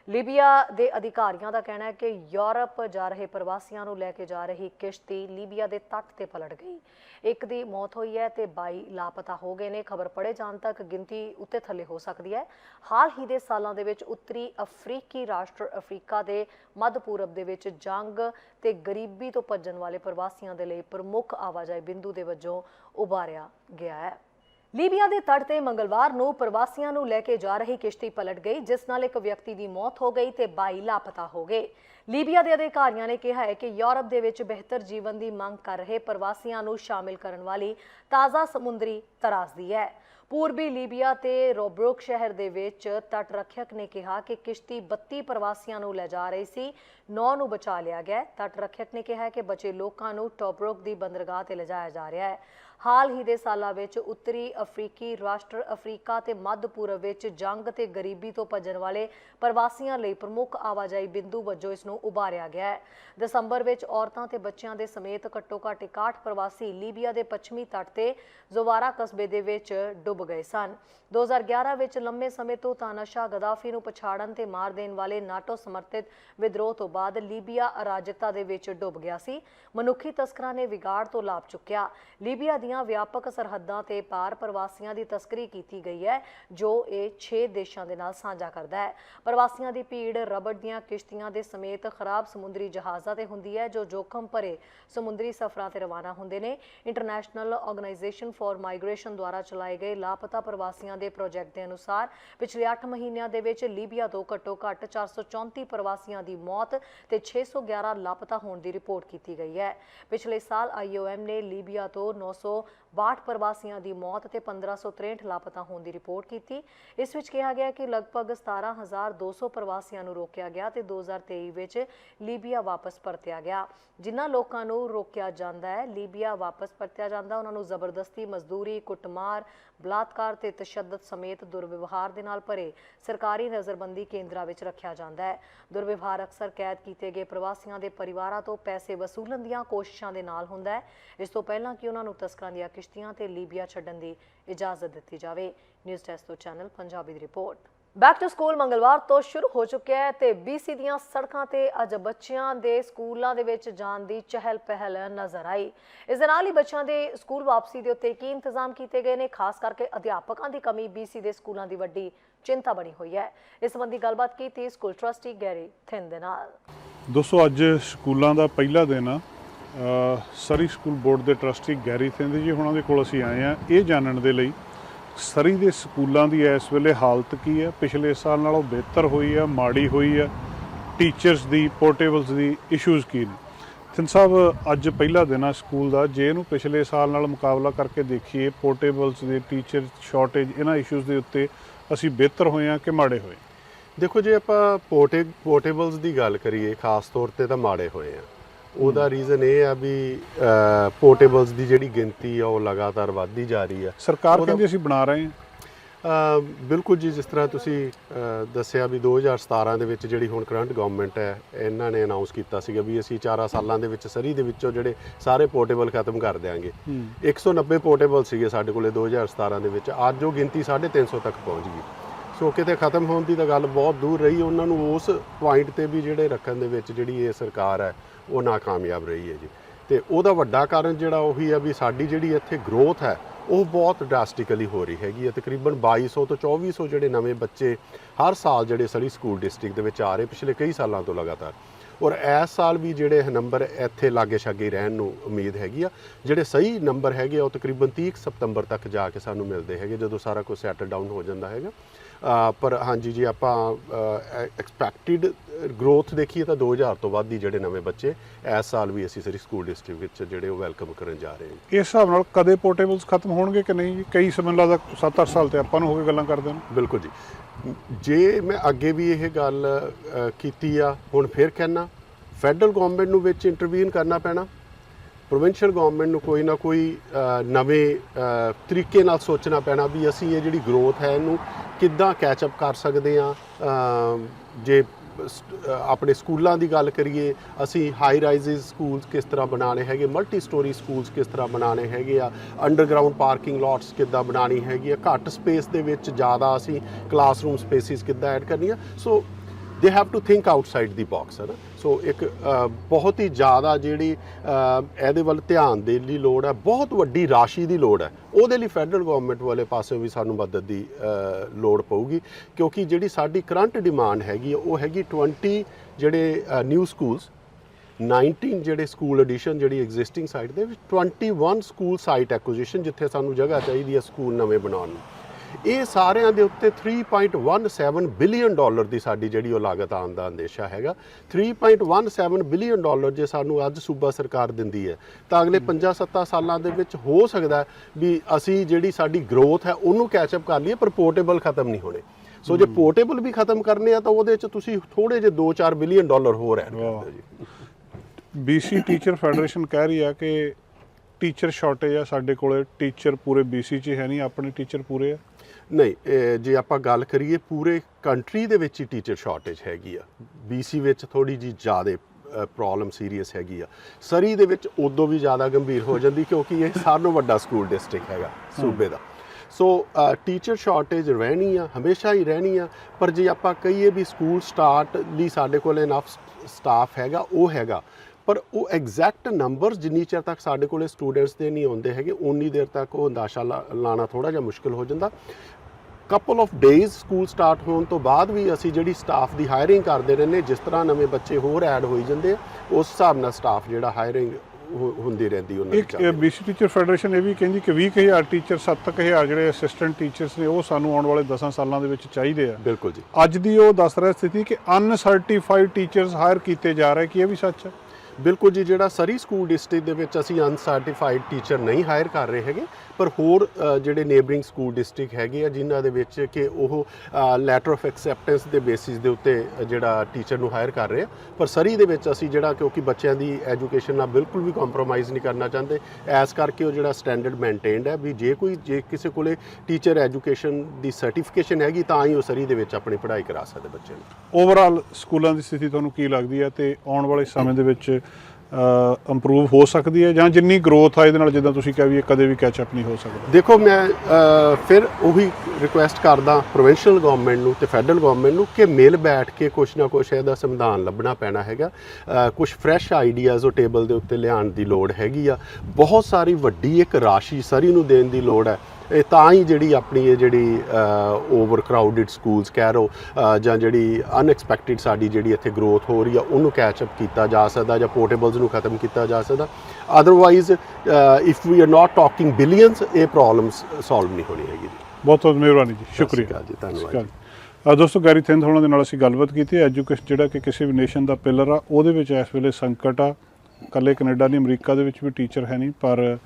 ਲੀਬੀਆ ਦੇ ਅਧਿਕਾਰੀਆਂ ਦਾ ਕਹਿਣਾ ਹੈ ਕਿ ਯੂਰਪ ਜਾ ਰਹੇ ਪ੍ਰਵਾਸੀਆਂ ਨੂੰ ਲੈ ਕੇ ਜਾ ਰਹੀ ਕਿਸ਼ਤੀ ਲੀਬੀਆ ਦੇ ਤੱਟ ਤੇ ਪਲਟ ਗਈ। ਇੱਕ ਦੀ ਮੌਤ ਹੋਈ ਹੈ ਤੇ 22 ਲਾਪਤਾ ਹੋ ਗਏ ਨੇ। ਖਬਰ ਪੜੇ ਜਾਣ ਤੱਕ ਗਿਣਤੀ ਉੱਤੇ ਥੱਲੇ ਹੋ ਸਕਦੀ ਹੈ। ਹਾਲ ਹੀ ਦੇ ਸਾਲਾਂ ਦੇ ਵਿੱਚ ਉੱਤਰੀ ਅਫਰੀਕੀ ਰਾਸ਼ਟਰ ਅਫਰੀਕਾ ਦੇ ਮੱਧ ਪੂਰਬ ਦੇ ਵਿੱਚ ਜੰਗ ਤੇ ਗਰੀਬੀ ਤੋਂ ਭੱਜਣ ਵਾਲੇ ਪ੍ਰਵਾਸੀਆਂ ਦੇ ਲਈ ਪ੍ਰਮੁੱਖ ਆਵਾਜਾਈ ਬਿੰਦੂ ਦੇ ਵਜੋਂ ਉਭਾਰਿਆ ਗਿਆ ਹੈ। ਲੀਬੀਆ ਦੇ ਤੱਟ ਤੇ ਮੰਗਲਵਾਰ ਨੂੰ ਪ੍ਰਵਾਸੀਆਂ ਨੂੰ ਲੈ ਕੇ ਜਾ ਰਹੀ ਕਿਸ਼ਤੀ ਪਲਟ ਗਈ, ਜਿਸ ਨਾਲ ਇੱਕ ਵਿਅਕਤੀ ਦੀ ਮੌਤ ਹੋ ਗਈ ਤੇ 22 ਲਾਪਤਾ ਹੋ ਗਏ। ਲੀਬੀਆ ਦੇ ਅਧਿਕਾਰੀਆਂ ਨੇ ਕਿਹਾ ਹੈ ਕਿ ਯੂਰਪ ਦੇ ਵਿੱਚ ਬਿਹਤਰ ਜੀਵਨ ਦੀ ਮੰਗ ਕਰ ਰਹੇ ਪ੍ਰਵਾਸੀਆਂ ਨੂੰ ਸ਼ਾਮਿਲ ਕਰਨ ਵਾਲੀ ਤਾਜ਼ਾ ਸਮੁੰਦਰੀ ਤਰਾਸਦੀ ਹੈ। ਪੂਰਬੀ ਲੀਬੀਆ ਤੇ ਰੋਬਰੋਕ ਸ਼ਹਿਰ ਦੇ ਵਿੱਚ ਤਟ ਰੱਖਿਅਕ ਨੇ ਕਿਹਾ ਕਿ ਕਿਸ਼ਤੀ 32 ਪ੍ਰਵਾਸੀਆਂ ਨੂੰ ਲੈ ਜਾ ਰਹੀ ਸੀ 9 ਨੂੰ ਬਚਾ ਲਿਆ ਗਿਆ ਹੈ। ਤਟ ਰੱਖਿਅਕ ਨੇ ਕਿਹਾ ਕਿ ਬਚੇ ਲੋਕਾਂ ਨੂੰ ਟੋਬਰੋਕ ਦੀ ਬੰਦਰਗਾਹ ਤੇ ਲਿਜਾਇਆ ਜਾ ਰਿਹਾ ਹੈ। ਹਾਲ ਹੀ ਦੇ ਸਾਲਾਂ ਵਿੱਚ ਉੱਤਰੀ ਅਫਰੀਕੀ ਰਾਸ਼ਟਰ ਅਫਰੀਕਾ ਤੇ ਮੱਧ ਪੂਰਬ ਵਿੱਚ ਜੰਗ ਤੇ ਗਰੀਬੀ ਤੋਂ ਭੱਜਣ ਵਾਲੇ ਪ੍ਰਵਾਸੀਆਂ ਲਈ ਪ੍ਰਮੁੱਖ ਆਵਾਜਾਈ ਬਿੰਦੂ ਵਜੋਂ ਇਸ ਨੂੰ ਉਭਾਰਿਆ ਗਿਆ ਹੈ। ਦਸੰਬਰ ਵਿੱਚ ਔਰਤਾਂ ਤੇ ਬੱਚਿਆਂ ਦੇ ਸਮੇਤ ਘੱਟੋ ਘੱਟ 61 ਪ੍ਰਵਾਸੀ ਲੀਬੀਆ ਦੇ ਪੱਛਮੀ ਤੱਟ ਤੇ ਜ਼ੋਵਾਰਾ ਕਸਬੇ ਦੇ ਵਿੱਚ ਡੁੱਬ ਗਏ ਸਨ। 2011 ਵਿੱਚ ਲੰਮੇ ਸਮੇਂ ਤੋਂ ਤਾਨਾਸ਼ਾਹ ਗਦਾਫੀ ਨੂੰ ਪਛਾੜਨ ਤੇ ਮਾਰ ਦੇਣ ਵਾਲੇ ਨਾਟੋ ਸਮਰਥਿਤ ਵਿਦਰੋਹ ਤੋਂ ਬਾਅਦ ਲੀਬੀਆ ਅਰਾਜਕਤਾ ਦੇ ਵਿੱਚ ਡੁੱਬ ਗਿਆ ਸੀ। ਮਨੁੱਖੀ ਤਸਕਰਾਂ ਨੇ ਵਿਗਾੜ ਤੋਂ ਲਾਭ ਚੁੱਕਿਆ। ਲੀਬੀਆ ਦੀਆਂ ਵਿਆਪਕ ਸਰਹੱਦਾਂ ਤੇ ਪਾਰ ਪ੍ਰਵਾਸੀਆਂ ਦੀ ਤਸਕਰੀ ਕੀਤੀ ਗਈ ਹੈ, ਜੋ ਇਹ 6 ਦੇਸ਼ਾਂ ਦੇ ਨਾਲ ਸਾਂਝਾ ਕਰਦਾ ਹੈ। ਪ੍ਰਵਾਸੀਆਂ ਦੀ ਭੀੜ, ਰਬੜ ਦੀਆਂ ਕਿਸ਼ਤੀਆਂ ਦੇ ਸਮੇਤ ਖਰਾਬ ਸਮੁੰਦਰੀ ਜਹਾਜ਼ਾਂ ਤੇ ਹੁੰਦੀ ਹੈ, ਜੋ ਜੋਖਮ ਭਰੇ ਸਮੁੰਦਰੀ ਸਫ਼ਰਾਂ ਤੇ ਰਵਾਨਾ ਹੁੰਦੇ ਨੇ। ਇੰਟਰਨੈਸ਼ਨਲ ਆਰਗੇਨਾਈਜੇਸ਼ਨ ਫਾਰ ਮਾਈਗ੍ਰੇਸ਼ਨ ਦੁਆਰਾ ਚਲਾਏ ਗਏ ਲਾਪਤਾ ਪ੍ਰਵਾਸੀਆਂ ਦੇ ਪ੍ਰੋਜੈਕਟ ਦੇ ਅਨੁਸਾਰ ਪਿਛਲੇ 8 ਮਹੀਨਿਆਂ ਦੇ ਵਿੱਚ ਲੀਬੀਆ ਤੋਂ ਘੱਟੋ-ਘੱਟ 434 ਪ੍ਰਵਾਸੀਆਂ ਦੀ ਮੌਤ ਤੇ 611 ਲਾਪਤਾ ਹੋਣ ਦੀ ਰਿਪੋਰਟ ਕੀਤੀ ਗਈ ਹੈ। ਪਿਛਲੇ ਸਾਲ ਆਈਓਐਮ ਨੇ ਲੀਬੀਆ ਤੋਂ people 962 ਪ੍ਰਵਾਸੀਆਂ ਦੀ ਮੌਤ ਤੇ 1563 ਲਾਪਤਾ ਹੋਣ ਦੀ ਰਿਪੋਰਟ ਕੀਤੀ। ਇਸ ਵਿੱਚ ਕਿਹਾ ਗਿਆ ਕਿ ਲਗਭਗ 17200 ਪ੍ਰਵਾਸੀਆਂ ਨੂੰ ਰੋਕਿਆ ਗਿਆ ਤੇ 2023 ਵਿੱਚ ਲੀਬੀਆ ਵਾਪਸ ਪਰਤਿਆ ਗਿਆ। ਜਿਨ੍ਹਾਂ ਲੋਕਾਂ ਨੂੰ ਰੋਕਿਆ ਜਾਂਦਾ ਹੈ, ਲੀਬੀਆ ਵਾਪਸ ਪਰਤਿਆ ਜਾਂਦਾ, ਉਹਨਾਂ ਨੂੰ ਜ਼ਬਰਦਸਤੀ ਮਜ਼ਦੂਰੀ, ਕੁੱਟਮਾਰ, ਬਲਾਤਕਾਰ ਤੇ ਤਸ਼ੱਦਦ ਸਮੇਤ ਦੁਰਵਿਵਹਾਰ ਦੇ ਨਾਲ ਭਰੇ ਸਰਕਾਰੀ ਨਜ਼ਰਬੰਦੀ ਕੇਂਦਰਾਂ ਵਿੱਚ ਰੱਖਿਆ ਜਾਂਦਾ ਹੈ। ਦੁਰਵਿਵਹਾਰ ਅਕਸਰ ਕੈਦ ਕੀਤੇ ਗਏ ਪ੍ਰਵਾਸੀਆਂ ਦੇ ਪਰਿਵਾਰਾਂ ਤੋਂ ਪੈਸੇ ਵਸੂਲਣ ਦੀਆਂ ਕੋਸ਼ਿਸ਼ਾਂ ਦੇ ਨਾਲ ਹੁੰਦਾ ਹੈ। ਇਸ ਤੋਂ ਪਹਿਲਾਂ ਕਿ ਉਹਨਾਂ ਨੂੰ ਤਸਕਰਾਂ ਦੀਆਂ ਕਿਸ਼ਤੀਆਂ ਤੇ ਲੀਬੀਆ ਛੱਡਣ ਦੀ ਇਜਾਜ਼ਤ ਦਿੱਤੀ ਜਾਵੇ। ਨਿਊਜ਼ ਡੈਸਕ ਤੋਂ ਚੈਨਲ ਪੰਜਾਬੀ ਦੀ ਰਿਪੋਰਟ। ਬੈਕ ਟੂ ਸਕੂਲ ਮੰਗਲਵਾਰ ਤੋਂ ਸ਼ੁਰੂ ਹੋ ਚੁੱਕਿਆ ਹੈ ਤੇ BC ਦੀਆਂ ਸੜਕਾਂ ਤੇ ਅੱਜ ਬੱਚਿਆਂ ਦੇ ਸਕੂਲਾਂ ਦੇ ਵਿੱਚ ਜਾਣ ਦੀ ਚਹਿਲ ਪਹਿਲ ਨਜ਼ਰ ਆਈ। ਇਸ ਦੇ ਨਾਲ ਹੀ ਬੱਚਿਆਂ ਦੇ ਸਕੂਲ ਵਾਪਸੀ ਦੇ ਉੱਤੇ ਕੀ ਇੰਤਜ਼ਾਮ ਕੀਤੇ ਗਏ ਨੇ? ਖਾਸ ਕਰਕੇ ਅਧਿਆਪਕਾਂ ਦੀ ਕਮੀ BC ਦੇ ਸਕੂਲਾਂ ਦੀ ਵੱਡੀ ਚਿੰਤਾ ਬਣੀ ਹੋਈ ਹੈ। ਇਸ ਸੰਬੰਧੀ ਗੱਲਬਾਤ ਕੀਤੀ ਸਕੂਲ ਟਰਸਟੀ ਗੈਰੀ ਥਿੰਨ ਦੇ ਨਾਲ। ਦੋਸਤੋ, ਅੱਜ ਸਕੂਲਾਂ ਦਾ ਪਹਿਲਾ ਦਿਨ ਆ। ਸਰੀ ਸਕੂਲ ਬੋਰਡ ਦੇ ਟਰਸਟੀ ਗੈਰੀ ਥਿੰਦ ਜੀ ਉਹਨਾਂ ਦੇ ਕੋਲ ਅਸੀਂ ਆਏ ਆ ਇਹ ਜਾਣਨ ਦੇ ਲਈ ਸਰੀ ਦੇ ਸਕੂਲਾਂ ਦੀ ਇਸ ਵੇਲੇ ਹਾਲਤ ਕੀ ਹੈ? ਪਿਛਲੇ ਸਾਲ ਨਾਲੋਂ ਬਿਹਤਰ ਹੋਈ ਹੈ, ਮਾੜੀ ਹੋਈ ਹੈ? ਟੀਚਰਸ ਦੀ, ਪੋਰਟੇਬਲਸ ਦੀ ਇਸ਼ੂਜ਼ ਕੀ ਨੇ? ਥਿੰਦ ਸਾਹਿਬ, ਅੱਜ ਪਹਿਲਾ ਦਿਨ ਆ ਸਕੂਲ ਦਾ। ਜੇ ਇਹਨੂੰ ਪਿਛਲੇ ਸਾਲ ਨਾਲ ਮੁਕਾਬਲਾ ਕਰਕੇ ਦੇਖੀਏ, ਪੋਰਟੇਬਲਸ ਦੇ ਟੀਚਰ ਸ਼ਾਰਟੇਜ ਇਹਨਾਂ ਇਸ਼ੂਜ਼ ਦੇ ਉੱਤੇ ਅਸੀਂ ਬਿਹਤਰ ਹੋਏ ਆ ਕਿ ਮਾੜੇ ਹੋਏ? ਦੇਖੋ, ਜੇ ਆਪਾਂ ਪੋਰਟੇ, ਪੋਰਟੇਬਲਸ ਦੀ ਗੱਲ ਕਰੀਏ, ਖਾਸ ਤੌਰ ਤੇ ਤਾਂ ਮਾੜੇ ਹੋਏ ਆ। ਉਹਦਾ ਰੀਜ਼ਨ ਇਹ ਆ ਵੀ ਪੋਰਟੇਬਲਸ ਦੀ ਜਿਹੜੀ ਗਿਣਤੀ ਆ ਉਹ ਲਗਾਤਾਰ ਵੱਧਦੀ ਜਾ ਰਹੀ ਆ। ਸਰਕਾਰ ਕਹਿੰਦੀ ਅਸੀਂ ਬਣਾ ਰਹੇ ਹਾਂ। ਬਿਲਕੁਲ ਜੀ ਜਿਸ ਤਰ੍ਹਾਂ ਤੁਸੀਂ ਦੱਸਿਆ ਵੀ 2017 ਦੇ ਵਿੱਚ ਜਿਹੜੀ ਹੁਣ ਕਰੰਟ ਗਵਰਨਮੈਂਟ ਹੈ ਇਹਨਾਂ ਨੇ ਅਨਾਉਂਸ ਕੀਤਾ ਸੀਗਾ ਵੀ ਅਸੀਂ 4 ਸਾਲਾਂ ਦੇ ਵਿੱਚ ਸਰੀ ਦੇ ਵਿੱਚੋਂ ਜਿਹੜੇ ਸਾਰੇ ਪੋਰਟੇਬਲ ਖਤਮ ਕਰ ਦਿਆਂਗੇ। 190 ਪੋਰਟੇਬਲ ਸੀਗੇ ਸਾਡੇ ਕੋਲੇ 2017 ਦੇ ਵਿੱਚ ਅੱਜ ਉਹ ਗਿਣਤੀ 350 ਤੱਕ ਪਹੁੰਚ ਗਈ। ਸੋ ਕਿਤੇ ਖਤਮ ਹੋਣ ਦੀ ਤਾਂ ਗੱਲ ਬਹੁਤ ਦੂਰ ਰਹੀ। ਉਹਨਾਂ ਨੂੰ ਉਸ ਪੁਆਇੰਟ ਤੇ ਵੀ ਜਿਹੜੇ ਰੱਖਣ ਦੇ ਵਿੱਚ ਜਿਹੜੀ ਇਹ ਸਰਕਾਰ ਹੈ ਉਹ ਨਾਕਾਮਯਾਬ ਰਹੀ ਹੈ ਜੀ। ਤੇ ਉਹਦਾ ਵੱਡਾ ਕਾਰਨ ਜਿਹੜਾ ਉਹੀ ਆ ਵੀ ਸਾਡੀ ਜਿਹੜੀ ਇੱਥੇ ਗਰੋਥ ਹੈ, ਉਹ ਬਹੁਤ ਡਰਾਸਟਿਕਲੀ ਹੋ ਰਹੀ ਹੈਗੀ ਹੈ। ਤਕਰੀਬਨ 2200 ਤੋਂ 2400 ਜਿਹੜੇ ਨਵੇਂ ਬੱਚੇ ਹਰ ਸਾਲ ਜਿਹੜੇ ਸਰੀ ਸਕੂਲ ਡਿਸਟ੍ਰਿਕਟ ਦੇ ਵਿੱਚ ਆ ਰਹੇ, ਪਿਛਲੇ ਕਈ ਸਾਲਾਂ ਤੋਂ ਲਗਾਤਾਰ। ਔਰ ਇਸ ਸਾਲ ਵੀ ਜਿਹੜੇ ਇਹ ਨੰਬਰ ਇੱਥੇ ਲਾਗੇ ਛਾਗੇ ਰਹਿਣ ਨੂੰ ਉਮੀਦ ਹੈਗੀ ਆ। ਜਿਹੜੇ ਸਹੀ ਨੰਬਰ ਹੈਗੇ ਆ ਉਹ ਤਕਰੀਬਨ 30 ਕੁ ਸਤੰਬਰ ਤੱਕ ਜਾ ਕੇ ਸਾਨੂੰ ਮਿਲਦੇ ਹੈਗੇ ਜਦੋਂ ਸਾਰਾ ਕੁਝ ਸੈਟਲ ਡਾਊਨ ਹੋ ਜਾਂਦਾ ਹੈਗਾ। ਪਰ ਹਾਂਜੀ ਜੀ ਆਪਾਂ ਐਕਸਪੈਕਟਿਡ ਗਰੋਥ ਦੇਖੀਏ ਤਾਂ 2000 ਤੋਂ ਵੱਧ ਹੀ ਜਿਹੜੇ ਨਵੇਂ ਬੱਚੇ ਇਸ ਸਾਲ ਵੀ ਅਸੀਂ ਸਰੀ ਸਕੂਲ ਡਿਸਟ੍ਰਿਕਟ ਵਿੱਚ ਜਿਹੜੇ ਉਹ ਵੈਲਕਮ ਕਰਨ ਜਾ ਰਹੇ ਹਾਂ ਇਸ ਹਿਸਾਬ ਨਾਲ ਕਦੇ ਪੋਰਟੇਬਲਸ ਖਤਮ ਹੋਣਗੇ ਕਿ ਨਹੀਂ? ਕਈ ਸਮੇਂ ਲੱਗਦਾ 7-8 ਸਾਲ ਤੇ ਆਪਾਂ ਨੂੰ ਹੋ ਗਏ ਗੱਲਾਂ ਕਰਦੇ ਨੂੰ। ਬਿਲਕੁਲ ਜੀ। ਜੇ ਮੈਂ ਅੱਗੇ ਵੀ ਇਹ ਗੱਲ ਕੀਤੀ ਆ, ਹੁਣ ਫਿਰ ਕਹਿਣਾ ਫੈਡਰਲ ਗਵਰਨਮੈਂਟ ਨੂੰ ਵਿੱਚ ਇੰਟਰਵੀਨ ਕਰਨਾ ਪੈਣਾ। ਪ੍ਰੋਵਿੰਸ਼ੀਅਲ ਗਵਰਨਮੈਂਟ ਨੂੰ ਕੋਈ ਨਾ ਕੋਈ ਨਵੇਂ ਤਰੀਕੇ ਨਾਲ ਸੋਚਣਾ ਪੈਣਾ ਵੀ ਅਸੀਂ ਇਹ ਜਿਹੜੀ ਗਰੋਥ ਹੈ ਇਹਨੂੰ ਕਿੱਦਾਂ ਕੈਚ ਅਪ ਕਰ ਸਕਦੇ ਆ ਜੇ ਆਪਣੇ ਸਕੂਲਾਂ ਦੀ ਗੱਲ ਕਰੀਏ, ਅਸੀਂ ਹਾਈ ਰਾਈਜ਼ਸ ਸਕੂਲਸ ਕਿਸ ਤਰ੍ਹਾਂ ਬਣਾਉਣੇ ਹੈਗੇ ਮਲਟੀ ਸਟੋਰੀ ਸਕੂਲਸ ਕਿਸ ਤਰ੍ਹਾਂ ਬਣਾਉਣੇ ਹੈਗੇ ਆ ਅੰਡਰਗਰਾਉਂਡ ਪਾਰਕਿੰਗ ਲੋਟਸ ਕਿੱਦਾਂ ਬਣਾਉਣੀ ਹੈਗੀ ਆ, ਘੱਟ ਸਪੇਸ ਦੇ ਵਿੱਚ ਜ਼ਿਆਦਾ ਅਸੀਂ ਕਲਾਸਰੂਮ ਸਪੇਸਿਸ ਕਿੱਦਾਂ ਐਡ ਕਰਨੀਆਂ। So they have to think outside the box ਹੈ ਨਾ? ਸੋ ਇੱਕ ਬਹੁਤ ਹੀ ਜ਼ਿਆਦਾ ਜਿਹੜੀ ਇਹਦੇ ਵੱਲ ਧਿਆਨ ਦੇਣ ਦੀ ਲੋੜ ਹੈ ਬਹੁਤ ਵੱਡੀ ਰਾਸ਼ੀ ਦੀ ਲੋੜ ਹੈ। ਉਹਦੇ ਲਈ ਫੈਡਰਲ ਗਵਰਨਮੈਂਟ ਵਾਲੇ ਪਾਸੇ ਵੀ ਸਾਨੂੰ ਮਦਦ ਦੀ ਲੋੜ ਪਊਗੀ ਕਿਉਂਕਿ ਜਿਹੜੀ ਸਾਡੀ ਕਰੰਟ ਡਿਮਾਂਡ ਹੈਗੀ ਹੈ, ਉਹ ਹੈਗੀ 20 ਜਿਹੜੇ ਨਿਊ ਸਕੂਲਸ 19 ਜਿਹੜੇ ਸਕੂਲ ਐਡੀਸ਼ਨ ਜਿਹੜੀ ਐਗਜ਼ਿਸਟਿੰਗ ਸਾਈਟ ਦੇ ਵਿੱਚ 21 ਸਕੂਲ ਸਾਈਟ ਐਕੁਜੀਸ਼ਨ ਜਿੱਥੇ ਸਾਨੂੰ ਜਗ੍ਹਾ ਚਾਹੀਦੀ ਹੈ ਸਕੂਲ ਨਵੇਂ ਬਣਾਉਣ ਨੂੰ। ਇਹ ਸਾਰਿਆਂ ਦੇ ਉੱਤੇ 3.17 ਬਿਲੀਅਨ ਡਾਲਰ ਦੀ ਸਾਡੀ ਜਿਹੜੀ ਉਹ ਲਾਗਤ ਆਉਣ ਦਾ ਅੰਦੇਸ਼ਾ ਹੈਗਾ। 3.17 ਬਿਲੀਅਨ ਡਾਲਰ ਜੇ ਸਾਨੂੰ ਅੱਜ ਸੂਬਾ ਸਰਕਾਰ ਦਿੰਦੀ ਹੈ ਤਾਂ ਅਗਲੇ 5-7 ਸਾਲਾਂ ਦੇ ਵਿੱਚ ਹੋ ਸਕਦਾ ਵੀ ਅਸੀਂ ਜਿਹੜੀ ਸਾਡੀ ਗਰੋਥ ਹੈ ਉਹਨੂੰ ਕੈਚ ਅਪ ਕਰ ਲਈਏ ਪਰ ਪੋਰਟੇਬਲ ਖਤਮ ਨਹੀਂ ਹੋਣੇ। ਸੋ ਜੇ ਪੋਰਟੇਬਲ ਵੀ ਖਤਮ ਕਰਨੇ ਆ ਤਾਂ ਉਹਦੇ 'ਚ ਤੁਸੀਂ ਥੋੜੇ ਜਿਹੇ 2-4 ਬਿਲੀਅਨ ਡਾਲਰ ਹੋਰ ਐਡ ਕਰ ਦਿਓ ਜੀ। BC ਟੀਚਰ ਫੈਡਰੇਸ਼ਨ ਕਹਿ ਰਹੀ ਆ ਕਿ ਟੀਚਰ ਸ਼ਾਰਟੇਜ ਆ ਸਾਡੇ ਕੋਲੇ ਟੀਚਰ ਪੂਰੇ BC 'ਚ ਹੈ ਨਹੀਂ ਆਪਣੇ ਟੀਚਰ ਪੂਰੇ ਆ। ਨਹੀਂ ਜੇ ਆਪਾਂ ਗੱਲ ਕਰੀਏ ਪੂਰੇ ਕੰਟਰੀ ਦੇ ਵਿੱਚ ਹੀ ਟੀਚਰ ਸ਼ਾਰਟੇਜ ਹੈਗੀ ਆ। BC ਵਿੱਚ ਥੋੜੀ ਜੀ ਜ਼ਿਆਦਾ ਪ੍ਰੋਬਲਮ ਸੀਰੀਅਸ ਹੈਗੀ ਆ। ਸਰੀ ਦੇ ਵਿੱਚ ਉਦੋਂ ਵੀ ਜ਼ਿਆਦਾ ਗੰਭੀਰ ਹੋ ਜਾਂਦੀ ਕਿਉਂਕਿ ਇਹ ਸਾਰਿਆਂ ਨਾਲੋਂ ਵੱਡਾ ਸਕੂਲ ਡਿਸਟ੍ਰਿਕਟ ਹੈਗਾ, ਸੂਬੇ ਦਾ। ਸੋ ਟੀਚਰ ਸ਼ਾਰਟੇਜ ਰਹਿਣੀ ਆ, ਹਮੇਸ਼ਾ ਹੀ ਰਹਿਣੀ ਆ, ਪਰ ਜੇ ਆਪਾਂ ਕਹੀਏ ਵੀ ਸਕੂਲ ਸਟਾਰਟ ਲਈ ਸਾਡੇ ਕੋਲ ਇਨਫ ਸਟਾਫ ਹੈਗਾ, ਉਹ ਹੈਗਾ। ਪਰ ਉਹ ਐਗਜ਼ੈਕਟ ਨੰਬਰ ਜਿੰਨੀ ਚਿਰ ਤੱਕ ਸਾਡੇ ਕੋਲੇ ਸਟੂਡੈਂਟਸ ਦੇ ਨਹੀਂ ਆਉਂਦੇ ਹੈਗੇ, ਉਨੀ ਦੇਰ ਤੱਕ ਉਹ ਅੰਦਾਸ਼ਾ ਲਾ- ਲਾਣਾ ਥੋੜਾ ਜਿਹਾ ਮੁਸ਼ਕਲ ਹੋ ਜਾਂਦਾ। Couple of days school start ਹੋਣ ਤੋਂ ਬਾਅਦ ਵੀ ਅਸੀਂ ਜਿਹੜੀ ਸਟਾਫ ਦੀ ਹਾਇਰਿੰਗ ਕਰਦੇ ਰਹਿੰਦੇ ਜਿਸ ਤਰ੍ਹਾਂ ਨਵੇਂ ਬੱਚੇ ਹੋਰ ਐਡ ਹੋਈ ਜਾਂਦੇ ਆ, ਉਸ ਹਿਸਾਬ ਨਾਲ ਸਟਾਫ ਜਿਹੜਾ ਹਾਇਰਿੰਗ ਹੁੰਦੀ ਰਹਿੰਦੀ ਉਹਨਾਂ ਦੀ ਇੱਕ ਚੱਲਦੀ। ਬੀਸੀ ਟੀਚਰ ਫੈਡਰੇਸ਼ਨ ਇਹ ਵੀ ਕਹਿੰਦੀ ਕਿ 20000 ਟੀਚਰ 7000 ਜਿਹੜੇ ਅਸਿਸਟੈਂਟ ਟੀਚਰਸ ਨੇ ਉਹ ਸਾਨੂੰ ਆਉਣ ਵਾਲੇ 10 ਸਾਲਾਂ ਦੇ ਵਿੱਚ ਚਾਹੀਦੇ ਆ। ਬਿਲਕੁਲ ਜੀ। ਅੱਜ ਦੀ ਉਹ ਦੱਸ ਰਿਹਾ ਸਥਿਤੀ ਕਿ ਅਨਸਰਟੀਫਾਈਡ ਟੀਚਰਸ ਹਾਇਰ ਕੀਤੇ ਜਾ ਰਹੇ ਕੀ ਇਹ ਵੀ ਸੱਚ ਹੈ? ਬਿਲਕੁਲ ਜੀ ਜਿਹੜਾ ਸਰੀ ਸਕੂਲ ਡਿਸਟ੍ਰਿਕਟ ਦੇ ਵਿੱਚ ਅਸੀਂ ਅਨਸਰਟੀਫਾਈਡ ਟੀਚਰ ਨਹੀਂ ਹਾਇਰ ਕਰ ਰਹੇ ਹੈਗੇ ਪਰ ਹੋਰ ਜਿਹੜੇ ਨੇਬਰਿੰਗ ਸਕੂਲ ਡਿਸਟ੍ਰਿਕਟ ਹੈਗੇ ਆ, ਜਿਨ੍ਹਾਂ ਦੇ ਵਿੱਚ ਕਿ ਉਹ ਲੈਟਰ ਆਫ ਐਕਸੈਪਟੈਂਸ ਦੇ ਬੇਸਿਸ ਦੇ ਉੱਤੇ ਜਿਹੜਾ ਟੀਚਰ ਨੂੰ ਹਾਇਰ ਕਰ ਰਹੇ ਆ। ਪਰ ਸਰੀ ਦੇ ਵਿੱਚ ਅਸੀਂ ਜਿਹੜਾ ਕਿਉਂਕਿ ਬੱਚਿਆਂ ਦੀ ਐਜੂਕੇਸ਼ਨ ਨਾਲ ਬਿਲਕੁਲ ਵੀ ਕੰਪਰੋਮਾਈਜ਼ ਨਹੀਂ ਕਰਨਾ ਚਾਹੁੰਦੇ, ਐਸ ਕਰਕੇ ਉਹ ਜਿਹੜਾ ਸਟੈਂਡਰਡ ਮੇਨਟੇਨਡ ਹੈ ਵੀ ਜੇ ਕੋਈ, ਜੇ ਕਿਸੇ ਕੋਲੇ ਟੀਚਰ ਐਜੂਕੇਸ਼ਨ ਦੀ ਸਰਟੀਫਿਕੇਸ਼ਨ ਹੈਗੀ, ਤਾਂ ਹੀ ਉਹ ਸਰੀ ਦੇ ਵਿੱਚ ਆਪਣੀ ਪੜ੍ਹਾਈ ਕਰਾ ਸਕਦੇ ਬੱਚਿਆਂ ਨੂੰ। ਓਵਰਆਲ ਸਕੂਲਾਂ ਦੀ ਸਥਿਤੀ ਤੁਹਾਨੂੰ ਕੀ ਲੱਗਦੀ ਹੈ? ਤੇ ਆਉਣ ਵਾਲੇ ਸਮੇਂ ਦੇ ਵਿੱਚ ਇੰਪਰੂਵ ਹੋ ਸਕਦੀ ਹੈ ਜਾਂ ਜਿੰਨੀ ਗਰੋਥ ਆ ਇਹਦੇ ਨਾਲ ਜਿੱਦਾਂ ਤੁਸੀਂ ਕਿਹਾ ਵੀ ਇਹ ਕਦੇ ਵੀ ਕੈਚ ਅਪ ਨਹੀਂ ਹੋ ਸਕਦਾ। ਦੇਖੋ ਮੈਂ ਫਿਰ ਉਹੀ ਰਿਕੁਐਸਟ ਕਰਦਾ ਪ੍ਰੋਵਿੰਸ਼ੀਅਲ ਗਵਰਨਮੈਂਟ ਨੂੰ ਤੇ ਫੈਡਰਲ ਗਵਰਨਮੈਂਟ ਨੂੰ ਕਿ ਮਿਲ ਬੈਠ ਕੇ ਕੁਛ ਨਾ ਕੁਛ ਇਹਦਾ ਸੰਵਿਧਾਨ ਲੱਭਣਾ ਪੈਣਾ ਹੈਗਾ। ਅ, ਕੁਛ ਫਰੈਸ਼ ਆਈਡੀਆਜ਼ ਉਹ ਟੇਬਲ ਦੇ ਉੱਤੇ ਲਿਆਉਣ ਦੀ ਲੋੜ ਹੈਗੀ ਆ। ਬਹੁਤ ਸਾਰੀ ਵੱਡੀ ਇੱਕ ਰਾਸ਼ੀ ਸਰੀ ਨੂੰ ਦੇਣ ਦੀ ਲੋੜ ਹੈ। ਇਹ ਤਾਂ ਹੀ ਜਿਹੜੀ ਆਪਣੀ ਇਹ ਜਿਹੜੀ ਓਵਰ ਕਰਾਊਡਡ ਸਕੂਲਸ ਕਹਿ ਰੋ ਜਾਂ ਜਿਹੜੀ ਅਨਐਕਸਪੈਕਟਿਡ ਸਾਡੀ ਜਿਹੜੀ ਇੱਥੇ ਗਰੋਥ ਹੋ ਰਹੀ ਆ ਉਹਨੂੰ ਕੈਚ ਅਪ ਕੀਤਾ ਜਾ ਸਕਦਾ ਜਾਂ ਪੋਰਟੇਬਲਸ ਨੂੰ ਖਤਮ ਕੀਤਾ ਜਾ ਸਕਦਾ। Otherwise if we are not talking billions ਇਹ ਪ੍ਰੋਬਲਮਸ ਸੋਲਵ ਨਹੀਂ ਹੋਣੀ ਹੈਗੀ ਬਹੁਤ ਬਹੁਤ ਮਿਹਰਬਾਨੀ ਜੀ ਸ਼ੁਕਰੀਆ। ਜੀ, ਧੰਨਵਾਦ ਦੋਸਤੋ ਗੈਰੀ ਥਿੰਦ ਹੋਣਾ ਦੇ ਨਾਲ ਅਸੀਂ ਗੱਲਬਾਤ ਕੀਤੀ। ਐਜੂਕੇਸ਼ਨ ਜਿਹੜਾ ਕਿ ਕਿਸੇ ਵੀ ਨੇਸ਼ਨ ਦਾ ਪਿਲਰ ਆ ਉਹਦੇ ਵਿੱਚ ਇਸ ਵੇਲੇ ਸੰਕਟ ਆ। ਕੱਲੇ ਕੈਨੇਡਾ ਨਹੀਂ ਅਮਰੀਕਾ ਦੇ ਵਿੱਚ ਵੀ ਟੀਚਰ ਹੈ ਨਹੀਂ ਪਰ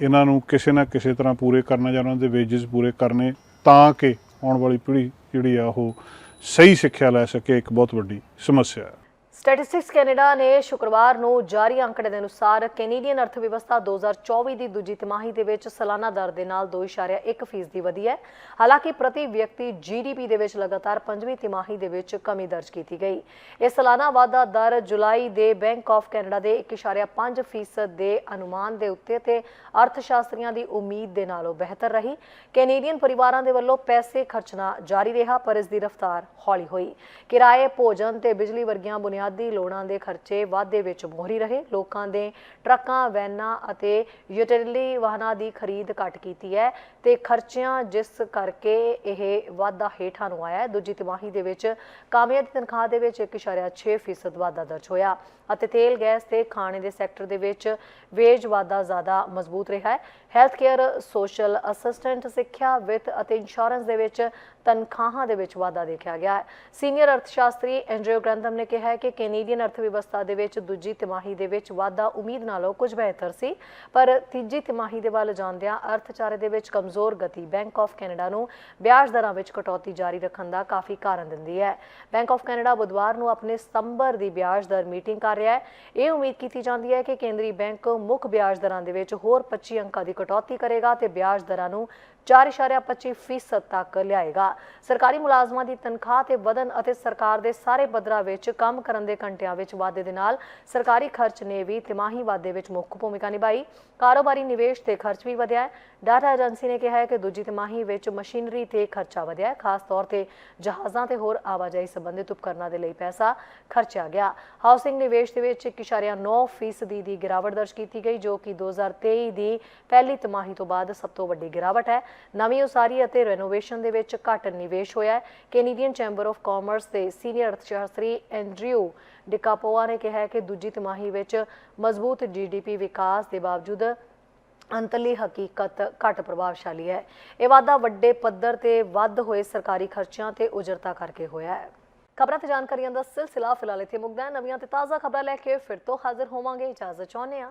ਇਹਨਾਂ ਨੂੰ ਕਿਸੇ ਨਾ ਕਿਸੇ ਤਰ੍ਹਾਂ ਪੂਰੇ ਕਰਨਾ ਜਾਂ ਉਹਨਾਂ ਦੇ ਵੇਜਸ ਪੂਰੇ ਕਰਨੇ ਤਾਂ ਕਿ ਆਉਣ ਵਾਲੀ ਪੀੜ੍ਹੀ ਜਿਹੜੀ ਆ ਉਹ ਸਹੀ ਸਿੱਖਿਆ ਲੈ ਸਕੇ, ਇੱਕ ਬਹੁਤ ਵੱਡੀ ਸਮੱਸਿਆ ਹੈ। ਸਟੈਟਿਸਟਿਕਸ ਕੈਨੇਡਾ ਨੇ ਸ਼ੁੱਕਰਵਾਰ ਨੂੰ ਜਾਰੀ ਅੰਕੜੇ ਦੇ ਅਨੁਸਾਰ ਕੈਨੇਡੀਅਨ ਅਰਥਵਿਵਸਥਾ 2024 ਦੀ ਦੂਜੀ ਤਿਮਾਹੀ ਦੇ ਵਿੱਚ ਸਾਲਾਨਾ ਦਰ ਦੇ ਨਾਲ 2.1 ਫੀਸਦੀ ਵਧੀ ਹੈ। ਹਾਲਾਂਕਿ ਪ੍ਰਤੀ ਵਿਅਕਤੀ ਜੀਡੀਪੀ ਦੇ ਵਿੱਚ ਲਗਾਤਾਰ ਪੰਜਵੀਂ ਤਿਮਾਹੀ ਦੇ ਵਿੱਚ ਕਮੀ ਦਰਜ ਕੀਤੀ ਗਈ। ਇਹ ਸਾਲਾਨਾ ਵਾਧਾ ਦਰ ਜੁਲਾਈ ਦੇ ਬੈਂਕ ਆਫ ਕੈਨੇਡਾ ਦੇ 1.5 ਫੀਸਦ ਦੇ ਅਨੁਮਾਨ ਦੇ ਉੱਤੇ ਤੇ ਅਰਥਸ਼ਾਸਤਰੀਆਂ ਦੀ ਉਮੀਦ ਦੇ ਨਾਲੋਂ ਬਿਹਤਰ ਰਹੀ। ਕੈਨੇਡੀਅਨ ਪਰਿਵਾਰਾਂ ਦੇ ਵੱਲੋਂ ਪੈਸੇ ਖਰਚਣਾ ਜਾਰੀ ਰਿਹਾ, ਪਰ ਇਸ ਦੀ ਰਫ਼ਤਾਰ ਹੌਲੀ ਹੋਈ। ਕਿਰਾਏ, ਭੋਜਨ ਤੇ ਬਿਜਲੀ ਵਰਗੀਆਂ ਬੁਨਿਆਦੀ ਲੋੜਾਂ ਦੇ ਖਰਚੇ ਵਾਧੇ ਵਿੱਚ ਮੋਹਰੀ ਰਹੇ। ਲੋਕਾਂ ਦੇ ਟਰੱਕਾਂ, ਵੈਨਾਂ ਅਤੇ ਯੂਟਿਲਿਟੀ ਵਾਹਨਾਂ ਦੀ ਖਰੀਦ ਘਟ ਕੀਤੀ ਹੈ। ਤੇ ਖਰਚਿਆਂ ਜਿਸ ਕਰਕੇ ਇਹ ਵਾਧਾ ਹੇਠਾਂ ਨੂੰ ਆਇਆ ਹੈ। ਦੂਜੀ ਤਿਮਾਹੀ ਦੇ ਵਿੱਚ ਕਾਮਿਆਂ ਦੀ ਤਨਖਾਹ ਦੇ ਵਿੱਚ 1.6% ਫੀਸਦ ਵਾਧਾ ਦਰਜ ਹੋਇਆ ਅਤੇ ਤੇਲ, ਗੈਸ ਤੇ ਖਾਣੇ ਦੇ ਸੈਕਟਰ ਦੇ ਵਿੱਚ ਵੇਜ ਵਾਧਾ ਜ਼ਿਆਦਾ ਮਜ਼ਬੂਤ ਰਿਹਾ ਹੈ। ਹੈਲਥ ਕੇਅਰ ਸੋਸ਼ਲ ਅਸਿਸਟੈਂਟ, ਸਿੱਖਿਆ, ਵਿੱਤ ਅਤੇ ਇੰਸ਼ੋਰੈਂਸ ਦੇ ਵਿੱਚ ਤਨਖਾਹਾਂ ਦੇ ਵਿੱਚ ਵਾਧਾ ਦੇਖਿਆ ਗਿਆ ਹੈ। ਸੀਨੀਅਰ ਅਰਥਸ਼ਾਸਤਰੀ ਐਂਡਰਿਊ ਗ੍ਰੰਥਮ ਨੇ ਕਿਹਾ ਹੈ ਕਿ ਕੈਨੇਡੀਅਨ ਅਰਥ ਵਿਵਸਥਾ ਦੇ ਵਿੱਚ ਦੂਜੀ ਤਿਮਾਹੀ ਦੇ ਵਿੱਚ ਵਾਧਾ ਉਮੀਦ ਨਾਲੋਂ ਕੁਝ ਬਿਹਤਰ ਸੀ, ਪਰ ਤੀਜੀ ਤਿਮਾਹੀ ਦੇ ਵੱਲ ਜਾਂਦਿਆਂ ਅਰਥਚਾਰੇ ਦੇ ਵਿੱਚ ਕਮਜ਼ੋਰ ਗਤੀ ਬੈਂਕ ਆਫ ਕੈਨੇਡਾ ਨੂੰ ਵਿਆਜ ਦਰਾਂ ਵਿੱਚ ਕਟੌਤੀ ਜਾਰੀ ਰੱਖਣ ਦਾ ਕਾਫੀ ਕਾਰਨ ਦਿੰਦੀ ਹੈ। ਬੈਂਕ ਆਫ ਕੈਨੇਡਾ ਬੁੱਧਵਾਰ ਨੂੰ ਆਪਣੇ ਸਤੰਬਰ ਦੀ ਵਿਆਜ ਦਰ ਮੀਟਿੰਗ ਕਰ ਰਿਹਾ ਹੈ। ਇਹ ਉਮੀਦ ਕੀਤੀ ਜਾਂਦੀ ਹੈ ਕਿ ਕੇਂਦਰੀ ਬੈਂਕ ਮੁੱਖ ਵਿਆਜ ਦਰਾਂ ਦੇ ਵਿੱਚ ਹੋਰ 25 ਅੰਕਾਂ ਦੀ ਕਟੌਤੀ ਕਰੇਗਾ ਤੇ ਵਿਆਜ ਦਰਾਂ ਨੂੰ 4.25% ਫੀਸਦ ਤੱਕ ਲਿਆਏਗਾ। ਸਰਕਾਰੀ ਮੁਲਾਜ਼ਮਾਂ ਦੀ ਤਨਖਾਹ ਤੇ ਵਧਨ ਅਤੇ ਸਰਕਾਰ ਦੇ ਸਾਰੇ ਪੱਧਰਾਂ ਵਿੱਚ ਕੰਮ ਕਰਨ ਦੇ ਘੰਟਿਆਂ ਵਿੱਚ ਵਾਧੇ ਦੇ ਨਾਲ ਸਰਕਾਰੀ ਖਰਚ ਨੇ ਵੀ ਤਿਮਾਹੀ ਵਾਧੇ ਵਿੱਚ ਮੁੱਖ ਭੂਮਿਕਾ ਨਿਭਾਈ। ਕਾਰੋਬਾਰੀ ਨਿਵੇਸ਼ ਤੇ ਖਰਚ ਵੀ ਵਧਿਆ ਹੈ। ਡਾਟਾ ਏਜੰਸੀ ਨੇ ਕਿਹਾ ਹੈ ਕਿ ਦੂਜੀ ਤਿਮਾਹੀ ਵਿੱਚ ਮਸ਼ੀਨਰੀ ਤੇ ਖਰਚਾ ਵਧਿਆ ਹੈ। ਖਾਸ ਤੌਰ ਤੇ ਜਹਾਜ਼ਾਂ ਤੇ ਹੋਰ ਆਵਾਜਾਈ ਸੰਬੰਧਿਤ ਉਪਕਰਨਾਂ ਦੇ ਲਈ ਪੈਸਾ ਖਰਚਿਆ ਗਿਆ। ਹਾਊਸਿੰਗ ਨਿਵੇਸ਼ ਦੇ ਵਿੱਚ 1.9 ਫੀਸਦੀ ਦੀ ਗਿਰਾਵਟ ਦਰਜ ਕੀਤੀ ਗਈ, ਜੋ ਕਿ 2023 ਦੀ ਪਹਿਲੀ ਤਿਮਾਹੀ ਤੋਂ ਬਾਅਦ ਸਭ ਤੋਂ ਵੱਡੀ ਗਿਰਾਵਟ ਹੈ। ਨਵੀਂ ਉਸਾਰੀ ਅਤੇ ਰੈਨੋਵੇਸ਼ਨ ਦੇ ਵਿੱਚ ਘੱਟ ਨਿਵੇਸ਼ ਹੋਇਆ ਹੈ। ਕੈਨੇਡੀਅਨ ਚੈਂਬਰ ਆਫ ਕਾਮਰਸ ਦੇ ਸੀਨੀਅਰ ਅਰਥਸ਼ਾਸਤਰੀ ਐਂਡਰਿਊ ਡਿਕਾਪੋਆ ਨੇ ਕਿਹਾ ਕਿ ਦੂਜੀ ਤਿਮਾਹੀ ਵਿੱਚ ਮਜ਼ਬੂਤ ਜੀਡੀਪੀ ਵਿਕਾਸ ਦੇ ਬਾਵਜੂਦ ਅੰਤਲੀ ਹਕੀਕਤ ਘੱਟ ਪ੍ਰਭਾਵਸ਼ਾਲੀ ਹੈ। ਇਹ ਵਾਧਾ ਵੱਡੇ ਪੱਧਰ ਤੇ ਵੱਧ ਹੋਏ ਸਰਕਾਰੀ ਖਰਚਿਆਂ ਤੇ ਉਜਰਤਾ ਕਰਕੇ ਹੋਇਆ ਹੈ। ਖਬਰਾਂ ਤੇ ਜਾਣਕਾਰੀਆਂ ਦਾ ਸਿਲਸਿਲਾ ਫਿਲਹਾਲ ਇੱਥੇ ਮੁੱਕਦਾ ਹੈ। ਨਵੀਆਂ ਤੇ ਤਾਜ਼ਾ ਖਬਰਾਂ ਲੈ ਕੇ ਫਿਰ ਤੋਂ ਹਾਜ਼ਰ ਹੋਵਾਂਗੇ। ਇਜਾਜ਼ਤ ਚਾਹੁੰਦੇ ਹਾਂ।